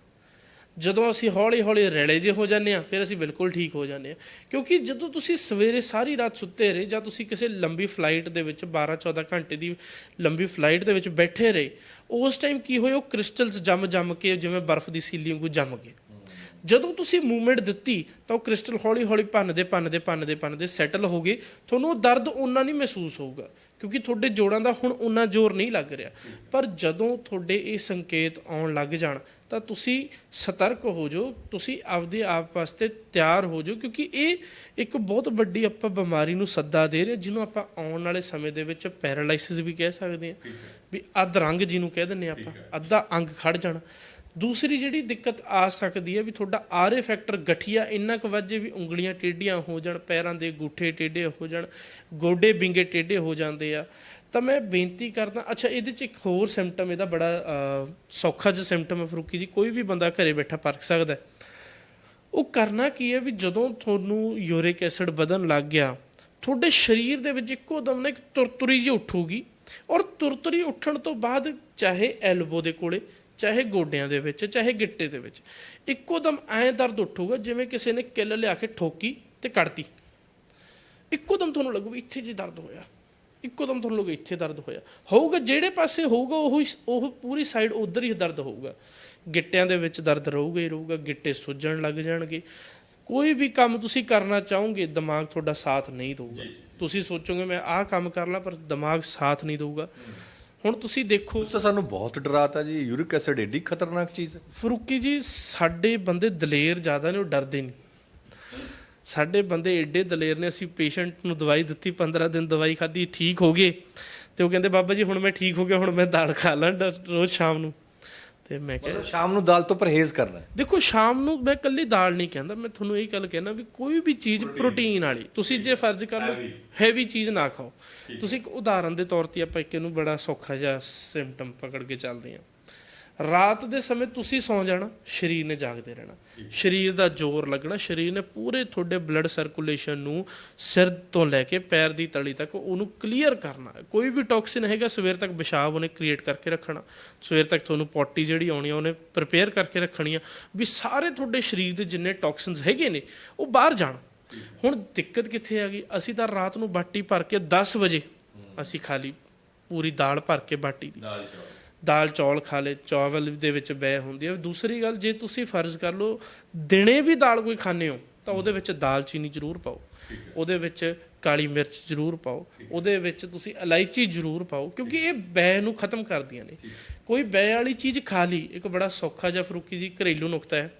A: ਜਦੋਂ ਅਸੀਂ ਹੌਲੀ ਹੌਲੀ ਰੈਲੇ ਜੇ ਹੋ ਜਾਂਦੇ ਆ ਫਿਰ ਅਸੀਂ ਬਿਲਕੁਲ ਠੀਕ ਹੋ ਜਾਂਦੇ ਆ ਕਿਉਂਕਿ ਜਦੋਂ ਤੁਸੀਂ ਸਵੇਰੇ ਸਾਰੀ ਰਾਤ ਸੁੱਤੇ ਰਹੇ ਜਾਂ ਤੁਸੀਂ ਕਿਸੇ ਲੰਬੀ ਫਲਾਈਟ ਦੇ ਵਿੱਚ 12 14 ਘੰਟੇ ਦੀ ਲੰਬੀ ਫਲਾਈਟ ਦੇ ਵਿੱਚ ਬੈਠੇ ਰਹੇ, ਉਸ ਟਾਈਮ ਕੀ ਹੋਇਆ? ਉਹ ਕ੍ਰਿਸਟਲਸ ਜੰਮ ਜੰਮ ਕੇ ਜਿਵੇਂ ਬਰਫ਼ ਦੀ ਸੀਲੀ ਵਾਂਗੂ ਜੰਮ ਗਏ। ਜਦੋਂ ਤੁਸੀਂ ਮੂਵਮੈਂਟ ਦਿੱਤੀ, ਤਾਂ ਉਹ ਕ੍ਰਿਸਟਲ ਹੌਲੀ ਹੌਲੀ ਭੰਨਦੇ ਭੰਨਦੇ ਭੰਨਦੇ ਭੰਨਦੇ ਸੈਟਲ ਹੋ ਗਏ। ਤੁਹਾਨੂੰ ਉਹ ਦਰਦ ਉਹਨਾਂ ਨਹੀਂ ਮਹਿਸੂਸ ਹੋਊਗਾ। ਕਿਉਂਕਿ ਤੁਹਾਡੇ ਜੋੜਾਂ ਦਾ ਹੁਣ ਉਹਨਾਂ ਜ਼ੋਰ ਨਹੀਂ ਲੱਗ ਰਿਹਾ। ਪਰ ਜਦੋਂ ਤੁਹਾਡੇ ਇਹ ਸੰਕੇਤ ਆਉਣ ਲੱਗ ਜਾਣ ਤਾਂ ਤੁਸੀਂ ਸਤਰਕ ਹੋ ਜਾਓ ਤੁਸੀਂ ਆਪਦੇ ਆਪ ਵਾਸਤੇ ਤਿਆਰ ਹੋ ਜਾਓ ਕਿਉਂਕਿ ਇਹ ਇੱਕ ਬਹੁਤ ਵੱਡੀ ਆਪਾਂ ਬਿਮਾਰੀ ਨੂੰ ਸੱਦਾ ਦੇ ਰਹੇ ਜਿਹਨੂੰ ਆਪਾਂ ਆਉਣ ਵਾਲੇ ਸਮੇਂ ਦੇ ਵਿੱਚ ਪੈਰਾਲਾਈਸਿਸ ਵੀ ਕਹਿ ਸਕਦੇ ਹਾਂ। ਵੀ ਅੱਧ ਰੰਗ ਜਿਹਨੂੰ ਕਹਿ ਦਿੰਦੇ ਹਾਂ ਆਪਾਂ ਅੱਧਾ ਅੰਗ ਖੜ ਜਾਣਾ। ਦੂਸਰੀ ਜਿਹੜੀ ਦਿੱਕਤ ਆ ਸਕਦੀ ਹੈ ਵੀ ਤੁਹਾਡਾ ਆਰਏ ਫੈਕਟਰ ਗਠੀਆ ਇੰਨਾ ਕੁ ਵੱਜੇ ਵੀ ਉਂਗਲੀਆਂ ਟੇਢੀਆਂ ਹੋ ਜਾਣ, ਪੈਰਾਂ ਦੇ ਗੂਠੇ ਟੇਢੇ ਹੋ ਜਾਣ, ਗੋਡੇ ਬਿੰਗੇ ਟੇਢੇ ਹੋ ਜਾਂਦੇ ਆ। ਤਾਂ ਮੈਂ ਬੇਨਤੀ ਕਰਦਾ, ਅੱਛਾ, ਇਹਦੇ ਚ ਇੱਕ ਹੋਰ ਸਿੰਪਟਮ ਇਹਦਾ ਬੜਾ ਸੌਖਾ ਜਿਹਾ ਸਿੰਪਟਮ ਹੈ ਫਰੂਕੀ ਜੀ, ਕੋਈ ਵੀ ਬੰਦਾ ਘਰੇ ਬੈਠਾ ਪਰਖ ਸਕਦਾ ਉਹ ਕਰਨਾ ਕੀ ਹੈ ਵੀ ਜਦੋਂ ਤੁਹਾਨੂੰ ਯੂਰਿਕ ਐਸਿਡ ਵਧਣ ਲੱਗ ਗਿਆ, ਤੁਹਾਡੇ ਸਰੀਰ ਦੇ ਵਿੱਚ ਇੱਕੋ ਦਮ ਨਾ ਇੱਕ ਤੁਰਤੁਰੀ ਜਿਹੀ ਉੱਠੂਗੀ ਔਰ ਤੁਰਤੁਰੀ ਉੱਠਣ ਤੋਂ ਬਾਅਦ ਚਾਹੇ ਐਲਬੋ ਦੇ ਕੋਲੇ ਚਾਹੇ ਗੋਡਿਆਂ ਦੇ ਵਿੱਚ ਚਾਹੇ ਗਿੱਟੇ ਦੇ ਵਿੱਚ। ਇੱਕੋ ਦਮ ਐਂ ਦਰਦ ਉੱਠੂਗਾ ਜਿਵੇਂ ਕਿਸੇ ਨੇ ਕਿੱਲ ਲਿਆ ਕੇ ਠੋਕੀ ਤੇ ਕੱਢਤੀ। ਇੱਕੋ ਦਮ ਤੁਹਾਨੂੰ ਲੱਗੂ ਵੀ ਇੱਥੇ ਜੀ ਦਰਦ ਹੋਇਆ। ਇੱਕੋ ਦਮ ਤੁਹਾਨੂੰ ਲੱਗੂ ਇੱਥੇ ਦਰਦ ਹੋਇਆ। ਹੋਊਗਾ ਜਿਹੜੇ ਪਾਸੇ ਹੋਊਗਾ ਉਹ ਹੀ- ਉਹ ਪੂਰੀ ਸਾਈਡ ਉਧਰ ਹੀ ਦਰਦ ਹੋਊਗਾ। ਗਿੱਟਿਆਂ ਦੇ ਵਿੱਚ ਦਰਦ ਰਹੂਗਾ ਹੀ ਰਹੂਗਾ ਗਿੱਟੇ ਸੁੱਜਣ ਲੱਗ ਜਾਣਗੇ। ਕੋਈ ਵੀ ਕੰਮ ਤੁਸੀਂ ਕਰਨਾ ਚਾਹੋਗੇ ਦਿਮਾਗ ਤੁਹਾਡਾ ਸਾਥ ਨਹੀਂ ਦਊਗਾ। ਤੁਸੀਂ ਸੋਚੋਗੇ ਮੈਂ ਆਹ ਕੰਮ ਕਰ ਲਾਂ ਪਰ ਦਿਮਾਗ ਸਾਥ ਨਹੀਂ ਦਊਗਾ। ਹੁਣ ਤੁਸੀਂ ਦੇਖੋ
B: ਉਸ ਤਾਂ ਸਾਨੂੰ ਬਹੁਤ ਡਰਾਤਾ ਜੀ ਯੂਰਿਕ ਐਸਿਡ ਏਡੀ ਖਤਰਨਾਕ ਚੀਜ਼ ਹੈ।
A: ਫਰੂਕੀ ਜੀ ਸਾਡੇ ਬੰਦੇ ਦਲੇਰ ਜ਼ਿਆਦਾ ਨੇ ਉਹ ਡਰਦੇ ਨਹੀਂ। ਸਾਡੇ ਬੰਦੇ ਏਡੇ ਦਲੇਰ ਨੇ ਅਸੀਂ ਪੇਸ਼ੈਂਟ ਨੂੰ ਦਵਾਈ ਦਿੱਤੀ 15 ਦਿਨ ਦਵਾਈ ਖਾਧੀ ਠੀਕ ਹੋ ਗਏ। ਤੇ ਉਹ ਕਹਿੰਦੇ ਬਾਬਾ ਜੀ ਹੁਣ ਮੈਂ ਠੀਕ ਹੋ ਗਿਆ ਹੁਣ ਮੈਂ ਦਾਲ ਖਾ ਲਾਂ ਡ- ਰੋਜ਼ ਸ਼ਾਮ ਨੂੰ। ਤੇ ਮੈਂ ਕਿਹਾ
B: ਮਤਲਬ ਸ਼ਾਮ ਨੂੰ ਦਾਲ ਤੋਂ ਪਰਹੇਜ਼ ਕਰਨਾ ਹੈ।
A: ਦੇਖੋ ਸ਼ਾਮ ਨੂੰ ਮੈਂ ਕੱਲੀ ਦਾਲ ਨਹੀਂ ਕਹਿੰਦਾ ਮੈਂ ਤੁਹਾਨੂੰ ਇਹ ਗੱਲ ਕਹਿਣਾ ਵੀ ਕੋਈ ਵੀ ਚੀਜ਼ ਪ੍ਰੋਟੀਨ ਵਾਲੀ ਤੁਸੀਂ ਜੇ ਫਰਜ਼ ਕਰ ਲਓ ਹੈਵੀ ਚੀਜ਼ ਨਾ ਖਾਓ। ਤੁਸੀਂ ਇੱਕ ਉਦਾਹਰਨ ਦੇ ਤੌਰ ਤੇ ਆਪਾਂ ਇੱਕ ਇਹਨੂੰ ਬੜਾ ਸੌਖਾ ਜਿਹਾ ਸਿੰਪਟਮ ਪਕੜ ਕੇ ਚੱਲਦੇ ਹਾਂ। ਰਾਤ ਦੇ ਸਮੇਂ ਤੁਸੀਂ ਸੌਂ ਜਾਣਾ, ਸਰੀਰ ਨੇ ਜਾਗਦੇ ਰਹਿਣਾ। ਸਰੀਰ ਦਾ ਜ਼ੋਰ ਲੱਗਣਾ, ਸਰੀਰ ਨੇ ਪੂਰੇ ਤੁਹਾਡੇ ਬਲੱਡ ਸਰਕੂਲੇਸ਼ਨ ਨੂੰ ਸਿਰ ਤੋਂ ਲੈ ਕੇ ਪੈਰ ਦੀ ਤਲੀ ਤੱਕ ਉਹਨੂੰ ਕਲੀਅਰ ਕਰਨਾ ਕੋਈ ਵੀ ਟੌਕਸਿਨ ਹੈਗਾ, ਸਵੇਰ ਤੱਕ ਪਿਸ਼ਾਬ ਉਹਨੇ ਕ੍ਰੀਏਟ ਕਰਕੇ ਰੱਖਣਾ। ਸਵੇਰ ਤੱਕ ਤੁਹਾਨੂੰ ਪੋਟੀ ਜਿਹੜੀ ਆਉਣੀ ਆ, ਉਹਨੇ ਪ੍ਰਿਪੇਅਰ ਕਰਕੇ ਰੱਖਣੀ ਆ। ਵੀ ਸਾਰੇ ਤੁਹਾਡੇ ਸਰੀਰ ਦੇ ਜਿੰਨੇ ਟੌਕਸਿਨਸ ਹੈਗੇ ਨੇ, ਉਹ ਬਾਹਰ ਜਾਣ। ਹੁਣ ਦਿੱਕਤ ਕਿੱਥੇ ਆ ਗਈ? ਅਸੀਂ ਤਾਂ ਰਾਤ ਨੂੰ ਬਾਟੀ ਭਰ ਕੇ 10 ਵਜੇ ਅਸੀਂ ਖਾਲੀ ਪੂਰੀ ਦਾਲ ਭਰ ਕੇ ਬਾਟੀ ਦੀ। ਦਾਲ ਚੌਲ ਦਾਲ ਚੌਲ ਖਾ ਲੇ, ਚਾਵਲ ਦੇ ਵਿੱਚ ਬੈ ਹੁੰਦੀ ਹੈ। ਦੂਸਰੀ ਗੱਲ, ਜੇ ਤੁਸੀਂ ਫਰਜ਼ ਕਰ ਲਓ, ਦਿਨੇ ਵੀ ਦਾਲ ਕੋਈ ਖਾਣੇ ਹੋ, ਤਾਂ ਉਹਦੇ ਵਿੱਚ ਦਾਲਚੀਨੀ ਜ਼ਰੂਰ ਪਾਓ। ਉਹਦੇ ਵਿੱਚ ਕਾਲੀ ਮਿਰਚ ਜ਼ਰੂਰ ਪਾਓ। ਉਹਦੇ ਵਿੱਚ ਤੁਸੀਂ ਇਲਾਇਚੀ ਜ਼ਰੂਰ ਪਾਓ, ਕਿਉਂਕਿ ਇਹ ਬੈ ਨੂੰ ਖਤਮ ਕਰਦੀਆਂ ਨੇ। ਕੋਈ ਬੈ ਵਾਲੀ ਚੀਜ਼ ਖਾ ਲਈ, ਇੱਕ ਬੜਾ ਸੌਖਾ ਜਿਹਾ ਫਰੂਕੀ ਜੀ ਘਰੇਲੂ ਨੁਕਤਾ ਹੈ।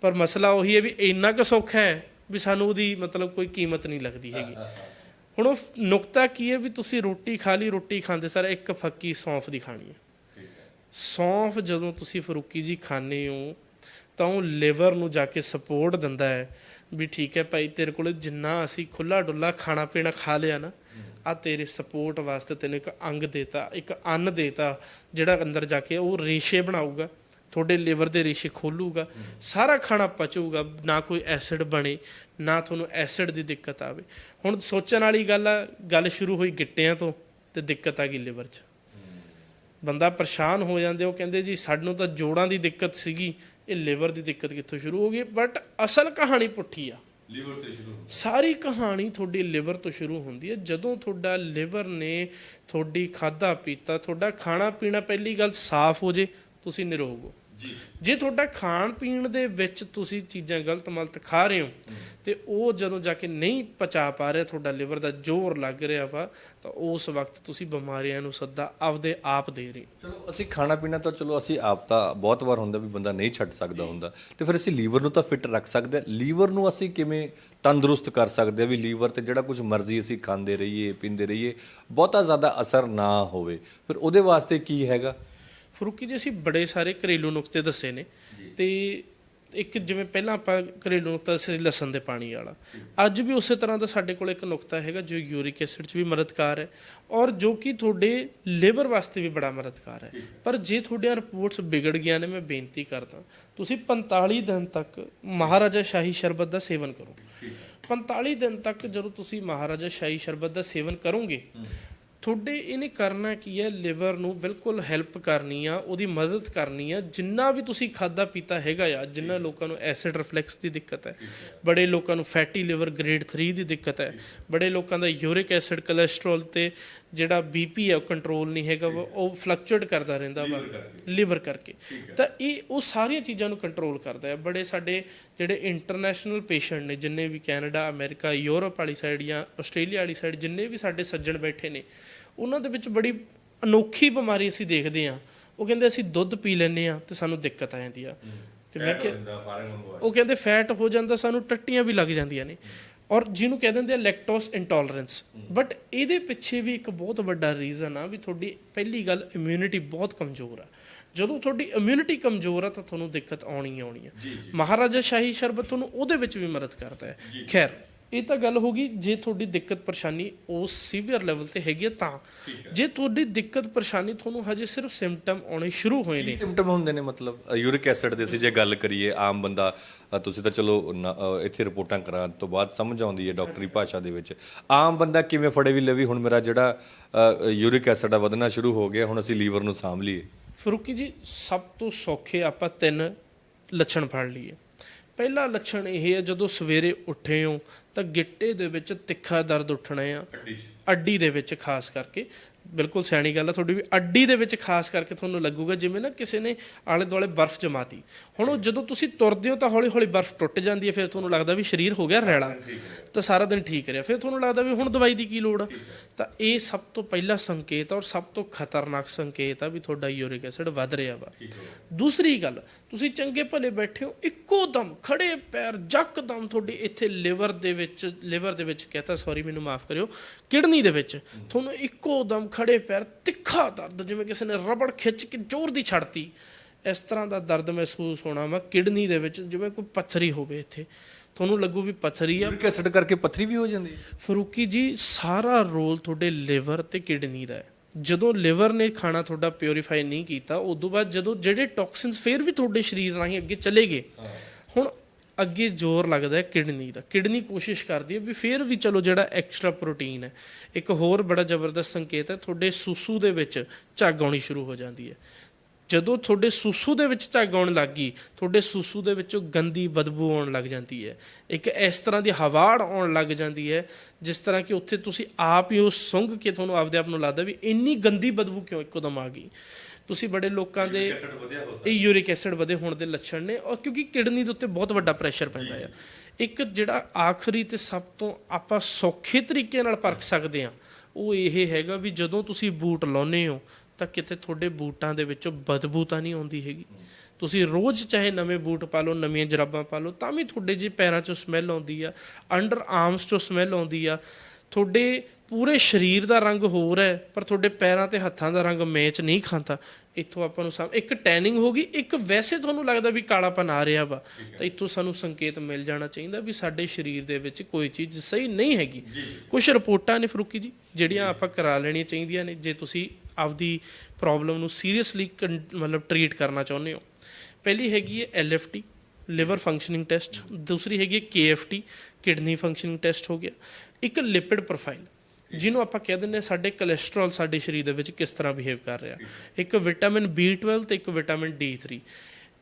A: ਪਰ ਮਸਲਾ ਉਹੀ ਹੈ ਵੀ ਇੰਨਾ ਕੁ ਸੌਖਾ ਹੈ ਵੀ ਸਾਨੂੰ ਉਹਦੀ ਮਤਲਬ ਕੋਈ ਕੀਮਤ ਨਹੀਂ ਲੱਗਦੀ ਹੈਗੀ। ਹੁਣ ਉਹ ਨੁਕਤਾ ਕੀ ਹੈ ਵੀ ਤੁਸੀਂ ਰੋਟੀ ਖਾ ਲਈ, ਰੋਟੀ ਖਾਂਦੇ ਸਾਰ ਇੱਕ ਫੱਕੀ ਸੌਂਫ ਦੀ ਖਾਣੀ ਹੈ। ਸੌਂਫ ਜਦੋਂ ਤੁਸੀਂ ਫਰੂਕੀ ਜੀ ਖਾਣੇ ਹੋ, ਤਾਂ ਉਹ ਲਿਵਰ ਨੂੰ ਜਾ ਕੇ ਸਪੋਰਟ ਦਿੰਦਾ ਹੈ ਵੀ ਠੀਕ ਹੈ ਭਾਈ, ਤੇਰੇ ਕੋਲ ਜਿੰਨਾ ਅਸੀਂ ਖੁੱਲਾ ਡੁੱਲਾ ਖਾਣਾ ਪੀਣਾ ਖਾ ਲਿਆ ਨਾ ਆ ਤੇਰੇ ਸਪੋਰਟ ਵਾਸਤੇ ਤੈਨੂੰ ਇੱਕ ਅੰਗ ਦੇਤਾ, ਇੱਕ ਅੰਨ ਦੇਤਾ, ਜਿਹੜਾ ਅੰਦਰ ਜਾ ਕੇ ਉਹ ਰੇਸ਼ੇ ਬਣਾਊਗਾ, ਤੁਹਾਡੇ ਲਿਵਰ ਦੇ ਰੇਸ਼ੇ ਖੋਲੂਗਾ, ਸਾਰਾ ਖਾਣਾ ਪਚੂਗਾ, ਨਾ ਕੋਈ ਐਸਿਡ ਬਣੇ, ਨਾ ਤੁਹਾਨੂੰ ਐਸਿਡ ਦੀ ਦਿੱਕਤ ਆਵੇ। ਹੁਣ ਸੋਚਣ ਵਾਲੀ ਗੱਲ ਆ, ਗੱਲ ਸ਼ੁਰੂ ਹੋਈ ਗਿੱਟਿਆਂ ਤੋਂ, ਤੇ ਦਿੱਕਤ ਆ ਗਈ ਲਿਵਰ 'ਚ। ਬੰਦਾ ਪਰੇਸ਼ਾਨ ਹੋ ਜਾਂਦੇ ਉਹ ਕਹਿੰਦੇ ਜੀ ਸਾਨੂੰ ਤਾਂ ਜੋੜਾਂ ਦੀ ਦਿੱਕਤ ਸੀਗੀ ਇਹ ਲਿਵਰ ਦੀ ਦਿੱਕਤ ਕਿੱਥੋਂ ਸ਼ੁਰੂ ਹੋ ਗਈ? ਬਟ ਅਸਲ ਕਹਾਣੀ ਪੁੱਠੀ ਆ।
B: ਲੀਵਰ ਤੇ ਸ਼ੁਰੂ
A: ਸਾਰੀ ਕਹਾਣੀ ਤੁਹਾਡੀ ਲਿਵਰ ਤੋਂ ਸ਼ੁਰੂ ਹੁੰਦੀ ਹੈ ਜਦੋਂ ਤੁਹਾਡਾ ਲਿਵਰ ਨੇ ਤੁਹਾਡੀ ਖਾਦਾ ਪੀਤਾ ਤੁਹਾਡਾ ਖਾਣਾ ਪੀਣਾ ਪਹਿਲੀ ਗੱਲ ਸਾਫ਼ ਹੋ ਜੇ ਤੁਸੀਂ ਨਿਰੋਗ ਹੋ।
B: ਜੀ।
A: ਜੇ ਤੁਹਾਡਾ ਖਾਣ ਪੀਣ ਦੇ ਵਿੱਚ ਤੁਸੀਂ ਚੀਜ਼ਾਂ ਗਲਤ ਮਲਤ ਖਾ ਰਹੇ ਹੋ ਤੇ ਉਹ ਜਦੋਂ ਜਾ ਕੇ ਨਹੀਂ ਪਚਾ ਪਾ ਰਿਹਾ ਤੁਹਾਡਾ ਲਿਵਰ ਦਾ ਜ਼ੋਰ ਲੱਗ ਰਿਹਾ ਵਾ ਤਾਂ ਉਸ ਵਕਤ ਤੁਸੀਂ ਬਿਮਾਰੀਆਂ ਨੂੰ ਸੱਦਾ ਆਪਦੇ ਆਪ ਦੇ ਰਹੇ।
B: ਚਲੋ ਅਸੀਂ ਖਾਣਾ ਪੀਣਾ ਤਾਂ ਚਲੋ ਅਸੀਂ ਆਪ ਤਾਂ ਬਹੁਤ ਵਾਰ ਹੁੰਦਾ ਵੀ ਬੰਦਾ ਨਹੀਂ ਛੱਡ ਸਕਦਾ ਹੁੰਦਾ ਤੇ ਫਿਰ ਅਸੀਂ ਲੀਵਰ ਨੂੰ ਤਾਂ ਫਿੱਟ ਰੱਖ ਸਕਦੇ ਲੀਵਰ ਨੂੰ ਅਸੀਂ ਕਿਵੇਂ ਤੰਦਰੁਸਤ ਕਰ ਸਕਦੇ ਹਾਂ ਵੀ ਲੀਵਰ ਤੇ ਜਿਹੜਾ ਕੁਝ ਮਰਜ਼ੀ ਅਸੀਂ ਖਾਂਦੇ ਰਹੀਏ ਪੀਂਦੇ ਰਹੀਏ ਬਹੁਤਾ ਜ਼ਿਆਦਾ ਅਸਰ ਨਾ ਹੋਵੇ। ਫਿਰ ਉਹਦੇ ਵਾਸਤੇ ਕੀ ਹੈਗਾ?
A: ਫਰੂਕੀ ਜੀ ਅਸੀਂ ਬੜੇ ਸਾਰੇ ਘਰੇਲੂ ਨੁਕਤੇ ਦੱਸੇ ਨੇ ਤੇ ਇੱਕ ਜਿਵੇਂ ਪਹਿਲਾਂ ਆਪਾਂ ਘਰੇਲੂ ਨੁਕਤਾ ਸੀ ਲਸਣ ਦੇ ਪਾਣੀ ਵਾਲਾ। ਅੱਜ ਵੀ ਉਸੇ ਤਰ੍ਹਾਂ ਦਾ ਸਾਡੇ ਕੋਲ ਇੱਕ ਨੁਕਤਾ ਹੈਗਾ ਜੋ ਯੂਰਿਕ ਐਸਿਡ 'ਚ ਵੀ ਮਦਦਗਾਰ ਹੈ ਔਰ ਜੋ ਕਿ ਤੁਹਾਡੇ ਲਿਵਰ ਵਾਸਤੇ ਵੀ ਬੜਾ ਮਦਦਗਾਰ ਹੈ। ਪਰ ਜੇ ਤੁਹਾਡੀਆਂ ਰਿਪੋਰਟਸ ਵਿਗੜ ਗਈਆਂ ਨੇ ਮੈਂ ਬੇਨਤੀ ਕਰਦਾ ਤੁਸੀਂ 45 ਦਿਨ ਤੱਕ ਮਹਾਰਾਜਾ ਸ਼ਾਹੀ ਸ਼ਰਬਤ ਦਾ ਸੇਵਨ ਕਰੋ। 45 ਦਿਨ ਤੱਕ ਜਦੋਂ ਤੁਸੀਂ ਮਹਾਰਾਜਾ ਸ਼ਾਹੀ ਸ਼ਰਬਤ ਦਾ ਸੇਵਨ ਕਰੋਗੇ ਤੁਹਾਡੇ ਇਹਨੇ ਕਰਨਾ ਕੀ ਹੈ? ਲਿਵਰ ਨੂੰ ਬਿਲਕੁਲ ਹੈਲਪ ਕਰਨੀ ਆ ਉਹਦੀ ਮਦਦ ਕਰਨੀ ਆ। ਜਿੰਨਾ ਵੀ ਤੁਸੀਂ ਖਾਦਾ ਪੀਤਾ ਹੈਗਾ ਆ ਜਿੰਨਾ ਲੋਕਾਂ ਨੂੰ ਐਸਿਡ ਰਿਫਲੈਕਸ ਦੀ ਦਿੱਕਤ ਹੈ ਬੜੇ ਲੋਕਾਂ ਨੂੰ ਫੈਟੀ ਲਿਵਰ ਗ੍ਰੇਡ 3 ਦੀ ਦਿੱਕਤ ਹੈ ਬੜੇ ਲੋਕਾਂ ਦਾ ਯੂਰਿਕ ਐਸਿਡ ਕੋਲੇਸਟ੍ਰੋਲ ਤੇ ਜਿਹੜਾ ਬੀਪੀ ਹੈ ਉਹ ਕੰਟਰੋਲ ਨਹੀਂ ਹੈਗਾ ਉਹ ਫਲਕਚੁਏਟ ਕਰਦਾ ਰਹਿੰਦਾ ਵਾ ਲਿਵਰ ਕਰਕੇ। ਤਾਂ ਇਹ ਉਹ ਸਾਰੀਆਂ ਚੀਜ਼ਾਂ ਨੂੰ ਕੰਟਰੋਲ ਕਰਦਾ ਹੈ। ਬੜੇ ਸਾਡੇ ਜਿਹੜੇ ਇੰਟਰਨੈਸ਼ਨਲ ਪੇਸ਼ੈਂਟ ਨੇ ਜਿੰਨੇ ਵੀ ਕੈਨੇਡਾ ਅਮਰੀਕਾ ਯੂਰਪ ਵਾਲੀ ਸਾਈਡ ਜਾਂ ਆਸਟ੍ਰੇਲੀਆ ਵਾਲੀ ਸਾਈਡ ਜਿੰਨੇ ਵੀ ਸਾਡੇ ਸੱਜਣ ਬੈਠੇ ਨੇ ਉਹਨਾਂ ਦੇ ਵਿੱਚ ਬੜੀ ਅਨੋਖੀ ਬਿਮਾਰੀ ਅਸੀਂ ਦੇਖਦੇ ਹਾਂ। ਉਹ ਕਹਿੰਦੇ ਅਸੀਂ ਦੁੱਧ ਪੀ ਲੈਂਦੇ ਆ ਤੇ ਸਾਨੂੰ ਦਿੱਕਤ ਆ ਜਾਂਦੀ ਆ। ਤੇ ਮੈਂ ਕਿਹਾ ਉਹ ਕਹਿੰਦੇ ਫੈਟ ਹੋ ਜਾਂਦਾ ਸਾਨੂੰ ਟੱਟੀਆਂ ਵੀ ਲੱਗ ਜਾਂਦੀਆਂ ਨੇ। ਔਰ ਜਿਹਨੂੰ ਕਹਿ ਦਿੰਦੇ ਆ ਲੈਕਟੋਸ ਇੰਟੋਲਰੈਂਸ ਬਟ ਇਹਦੇ ਪਿੱਛੇ ਵੀ ਇੱਕ ਬਹੁਤ ਵੱਡਾ ਰੀਜ਼ਨ ਆ ਵੀ ਤੁਹਾਡੀ ਪਹਿਲੀ ਗੱਲ ਇਮਿਊਨਿਟੀ ਬਹੁਤ ਕਮਜ਼ੋਰ ਆ। ਜਦੋਂ ਤੁਹਾਡੀ ਇਮਿਊਨਿਟੀ ਕਮਜ਼ੋਰ ਆ ਤਾਂ ਤੁਹਾਨੂੰ ਦਿੱਕਤ ਆਉਣੀ ਆਉਣੀ ਆ। ਮਹਾਰਾਜਾ ਸ਼ਾਹੀ ਸ਼ਰਬਤ ਤੁਹਾਨੂੰ ਉਹਦੇ ਵਿੱਚ ਵੀ ਮਦਦ ਕਰਦਾ ਹੈ। ਖੈਰ ਇਹ ਤਾਂ ਗੱਲ ਹੋ ਗਈ ਜੇ ਤੁਹਾਡੀ ਦਿੱਕਤ ਪਰੇਸ਼ਾਨੀ ਉਸ ਸੀਵੀਅਰ ਲੈਵਲ ਤੇ ਹੈਗੀ ਹੈ ਤਾਂ। ਜੇ ਤੁਹਾਡੀ ਦਿੱਕਤ ਪਰੇਸ਼ਾਨੀ ਤੁਹਾਨੂੰ ਹਜੇ ਸਿਰਫ ਸਿੰਪਟਮ ਆਉਣੇ ਸ਼ੁਰੂ ਹੋਏ ਨੇ।
B: ਸਿੰਪਟਮ ਹੁੰਦੇ ਨੇ ਮਤਲਬ? ਯੂਰਿਕ ਐਸਿਡ ਦੇ ਸੀ ਜੇ ਗੱਲ ਕਰੀਏ ਆਮ ਬੰਦਾ ਤੁਸੀਂ ਤਾਂ ਚਲੋ ਇੱਥੇ ਰਿਪੋਰਟਾਂ ਕਰਾਉਣ ਤੋਂ ਬਾਅਦ ਸਮਝ ਆਉਂਦੀ ਹੈ ਡਾਕਟਰੀ ਭਾਸ਼ਾ ਦੇ ਵਿੱਚ। ਆਮ ਬੰਦਾ ਕਿਵੇਂ ਫੜੇ ਵੀ ਲਵੀ ਹੁਣ ਮੇਰਾ ਜਿਹੜਾ ਯੂਰਿਕ ਐਸਿਡ ਆ ਵਧਣਾ ਸ਼ੁਰੂ ਹੋ ਗਿਆ ਹੁਣ ਅਸੀਂ ਲੀਵਰ ਨੂੰ ਸਾਂਭ ਲਈਏ।
A: ਫਰੂਕੀ ਜੀ ਸਭ ਤੋਂ ਸੌਖੇ ਆਪਾਂ ਤਿੰਨ ਲੱਛਣ ਫੜ ਲਈਏ। ਪਹਿਲਾ ਲੱਛਣ ਇਹ ਹੈ ਜਦੋਂ ਸਵੇਰੇ ਉੱਠੇ ਹੋ ਤਾਂ ਗਿੱਟੇ ਦੇ ਵਿੱਚ ਤਿੱਖਾ ਦਰਦ ਉੱਠਣਾ ਆ। ਅੱਡੀ ਦੇ ਵਿੱਚ ਖਾਸ ਕਰਕੇ ਬਿਲਕੁਲ ਸਿਆਣੀ ਗੱਲ ਆ ਤੁਹਾਡੀ ਵੀ ਅੱਡੀ ਦੇ ਵਿੱਚ ਖਾਸ ਕਰਕੇ ਤੁਹਾਨੂੰ ਲੱਗੂਗਾ ਜਿਵੇਂ ਨਾ ਕਿਸੇ ਨੇ ਆਲੇ ਦੁਆਲੇ ਬਰਫ਼ ਜਮਾਤੀ। ਹੁਣ ਉਹ ਜਦੋਂ ਤੁਸੀਂ ਤੁਰਦੇ ਹੋ ਤਾਂ ਹੌਲੀ ਹੌਲੀ ਬਰਫ਼ ਟੁੱਟ ਜਾਂਦੀ ਹੈ ਫਿਰ ਤੁਹਾਨੂੰ ਲੱਗਦਾ ਵੀ ਸਰੀਰ ਹੋ ਗਿਆ ਰੈਲਾ। ਤਾਂ ਸਾਰਾ ਦਿਨ ਠੀਕ ਰਿਹਾ। ਫਿਰ ਤੁਹਾਨੂੰ ਲੱਗਦਾ ਵੀ ਹੁਣ ਦਵਾਈ ਦੀ ਕੀ ਲੋੜ ਆ? ਤਾਂ ਇਹ ਸਭ ਤੋਂ ਪਹਿਲਾ ਸੰਕੇਤ ਆ ਔਰ ਸਭ ਤੋਂ ਖਤਰਨਾਕ ਸੰਕੇਤ ਆ ਵੀ ਤੁਹਾਡਾ ਯੂਰਿਕ ਐਸਿਡ ਵੱਧ ਰਿਹਾ ਵਾ। ਦੂਸਰੀ ਗੱਲ ਤੁਸੀਂ ਚੰਗੇ ਭਲੇ ਬੈਠੇ ਹੋ ਇੱਕੋ ਦਮ ਖੜੇ ਪੈਰ ਜੱਕਦਮ ਤੁਹਾਡੇ ਇੱਥੇ ਲਿਵਰ ਦੇ ਵਿੱਚ ਲਿਵਰ ਦੇ ਵਿੱਚ ਕਹਤਾ ਸੌਰੀ ਮੈਨੂੰ ਮਾਫ ਕਰਿਓ ਕਿਡਨੀ ਦੇ ਵਿੱਚ ਤੁਹਾਨੂੰ ਇੱਕੋ ਦਮ ਖੜੇ ਪੈਰ ਤਿੱਖਾ ਦਰਦ ਜਿਵੇਂ ਕਿਸੇ ਨੇ ਰਬੜ ਖਿੱਚ ਕੇ ਜ਼ੋਰ ਦੀ ਛੱਡਤੀ ਇਸ ਤਰ੍ਹਾਂ ਦਾ ਦਰਦ ਮਹਿਸੂਸ ਹੋਣਾ ਵਾ ਕਿਡਨੀ ਦੇ ਵਿੱਚ ਜਿਵੇਂ ਕੋਈ ਪੱਥਰੀ ਹੋਵੇ ਇੱਥੇ। ਤੁਹਾਨੂੰ ਲੱਗੂ ਵੀ ਪੱਥਰੀ ਆ।
B: ਐਸਿਡ ਕਰਕੇ ਪੱਥਰੀ ਵੀ ਹੋ ਜਾਂਦੀ ਹੈ।
A: ਫਰੂਕੀ ਜੀ ਸਾਰਾ ਰੋਲ ਤੁਹਾਡੇ ਲਿਵਰ ਤੇ ਕਿਡਨੀ ਦਾ ਹੈ। ਜਦੋਂ ਲਿਵਰ ਨੇ ਖਾਣਾ ਤੁਹਾਡਾ ਪਿਉਰੀਫਾਈ ਨਹੀਂ ਕੀਤਾ ਉਦੋਂ ਬਾਅਦ ਜਦੋਂ ਜਿਹੜੇ ਟੌਕਸਿਨਸ ਫੇਰ ਵੀ ਤੁਹਾਡੇ ਸਰੀਰ ਰਾਹੀਂ ਅੱਗੇ ਚਲੇ ਗਏ ਹੁਣ ਅੱਗੇ ਜ਼ੋਰ ਲੱਗਦਾ ਹੈ ਕਿਡਨੀ ਦਾ। ਕਿਡਨੀ ਕੋਸ਼ਿਸ਼ ਕਰਦੀ ਹੈ ਵੀ ਫਿਰ ਵੀ ਚਲੋ ਜਿਹੜਾ ਐਕਸਟਰਾ ਪ੍ਰੋਟੀਨ ਹੈ, ਇੱਕ ਹੋਰ ਬੜਾ ਜ਼ਬਰਦਸਤ ਸੰਕੇਤ ਹੈ, ਤੁਹਾਡੇ ਸੂਸੂ ਦੇ ਵਿੱਚ ਝੱਗ ਆਉਣੀ ਸ਼ੁਰੂ ਹੋ ਜਾਂਦੀ ਹੈ। ਜਦੋਂ ਤੁਹਾਡੇ ਸੂਸੂ ਦੇ ਵਿੱਚ ਝੱਗ ਆਉਣ ਲੱਗ ਗਈ, ਤੁਹਾਡੇ ਸੂਸੂ ਦੇ ਵਿੱਚੋਂ ਗੰਦੀ ਬਦਬੂ ਆਉਣ ਲੱਗ ਜਾਂਦੀ ਹੈ। ਇੱਕ ਇਸ ਤਰ੍ਹਾਂ ਦੀ ਹਵਾੜ ਆਉਣ ਲੱਗ ਜਾਂਦੀ ਹੈ, ਜਿਸ ਤਰ੍ਹਾਂ ਕਿ ਉੱਥੇ ਤੁਸੀਂ ਆਪ ਹੀ ਉਹ ਸੁੰਘ ਕੇ ਤੁਹਾਨੂੰ ਆਪਦੇ ਆਪ ਨੂੰ ਲੱਗਦਾ ਵੀ ਇੰਨੀ ਗੰਦੀ ਬਦਬੂ ਕਿਉਂ ਇੱਕੋਦਮ ਆ ਗਈ। ਤੁਸੀਂ ਬੜੇ ਲੋਕਾਂ ਦੇ ਇਹ ਯੂਰਿਕ ਐਸਿਡ ਵਧੇ ਹੋਣ ਦੇ ਲੱਛਣ ਨੇ ਔਰ ਕਿਉਂਕਿ ਕਿਡਨੀ ਦੇ ਉੱਤੇ ਬਹੁਤ ਵੱਡਾ ਪ੍ਰੈਸ਼ਰ ਪੈਂਦਾ ਆ। ਇੱਕ ਜਿਹੜਾ ਆਖਰੀ ਤੇ ਸਭ ਤੋਂ ਆਪਾਂ ਸੌਖੇ ਤਰੀਕੇ ਨਾਲ ਪਰਖ ਸਕਦੇ ਆ ਉਹ ਇਹ ਹੈਗਾ ਵੀ ਜਦੋਂ ਤੁਸੀਂ ਬੂਟ ਲਾਉਨੇ ਹੋ ਤਾਂ ਕਿਤੇ ਤੁਹਾਡੇ ਬੂਟਾਂ ਦੇ ਵਿੱਚੋਂ ਬਦਬੂ ਤਾਂ ਨਹੀਂ ਆਉਂਦੀ ਹੈਗੀ। ਤੁਸੀਂ ਰੋਜ਼ ਚਾਹੇ ਨਵੇਂ ਬੂਟ ਪਾ ਲਓ ਨਵੀਆਂ ਜਰਾਬਾਂ ਪਾ ਲਓ ਤਾਂ ਵੀ ਤੁਹਾਡੇ ਜੇ ਪੈਰਾਂ 'ਚੋਂ ਸਮੈਲ ਆਉਂਦੀ ਆ ਅੰਡਰ ਆਰਮਸ 'ਚੋਂ ਸਮੈਲ ਆਉਂਦੀ ਆ ਤੁਹਾਡੇ ਪੂਰੇ ਸਰੀਰ ਦਾ ਰੰਗ ਹੋਰ ਹੈ ਪਰ ਤੁਹਾਡੇ ਪੈਰਾਂ ਤੇ ਹੱਥਾਂ ਦਾ ਰੰਗ ਮੈਚ ਨਹੀਂ ਖਾਂਦਾ। ਇੱਥੋਂ ਆਪਾਂ ਨੂੰ ਸਮ ਇੱਕ ਟੈਨਿੰਗ ਹੋ ਗਈ ਇੱਕ ਵੈਸੇ ਤੁਹਾਨੂੰ ਲੱਗਦਾ ਵੀ ਕਾਲਾਪਨ ਆ ਰਿਹਾ ਵਾ। ਤਾਂ ਇੱਥੋਂ ਸਾਨੂੰ ਸੰਕੇਤ ਮਿਲ ਜਾਣਾ ਚਾਹੀਦਾ ਵੀ ਸਾਡੇ ਸਰੀਰ ਦੇ ਵਿੱਚ ਕੋਈ ਚੀਜ਼ ਸਹੀ ਨਹੀਂ ਹੈਗੀ। ਕੁਝ ਰਿਪੋਰਟਾਂ ਨੇ ਫਰੂਕੀ ਜੀ ਜਿਹੜੀਆਂ ਆਪਾਂ ਕਰਾ ਲੈਣੀਆਂ ਚਾਹੀਦੀਆਂ ਨੇ ਜੇ ਤੁਸੀਂ ਆਪਦੀ ਪ੍ਰੋਬਲਮ ਨੂੰ ਸੀਰੀਅਸਲੀ ਮਤਲਬ ਟਰੀਟ ਕਰਨਾ ਚਾਹੁੰਦੇ ਹੋ। ਪਹਿਲੀ ਹੈਗੀ ਹੈ ਐਲਐਫਟੀ ਲਿਵਰ ਫੰਕਸ਼ਨਿੰਗ ਟੈਸਟ ਦੂਸਰੀ ਹੈਗੀ ਹੈ ਕੇਐਫਟੀ ਕਿਡਨੀ ਫੰਕਸ਼ਨਿੰਗ ਟੈਸਟ ਹੋ ਗਿਆ। ਇੱਕ ਲਿਪਿਡ ਪ੍ਰੋਫਾਈਲ ਜਿਹਨੂੰ ਆਪਾਂ ਕਹਿ ਦਿੰਦੇ ਹਾਂ ਸਾਡੇ ਕੋਲੇਸਟ੍ਰੋਲ ਸਾਡੇ ਸਰੀਰ ਦੇ ਵਿੱਚ ਕਿਸ ਤਰ੍ਹਾਂ ਬਿਹੇਵ ਕਰ ਰਿਹਾ। ਇੱਕ ਵਿਟਾਮਿਨ B12 ਤੇ ਇੱਕ ਵਿਟਾਮਿਨ D3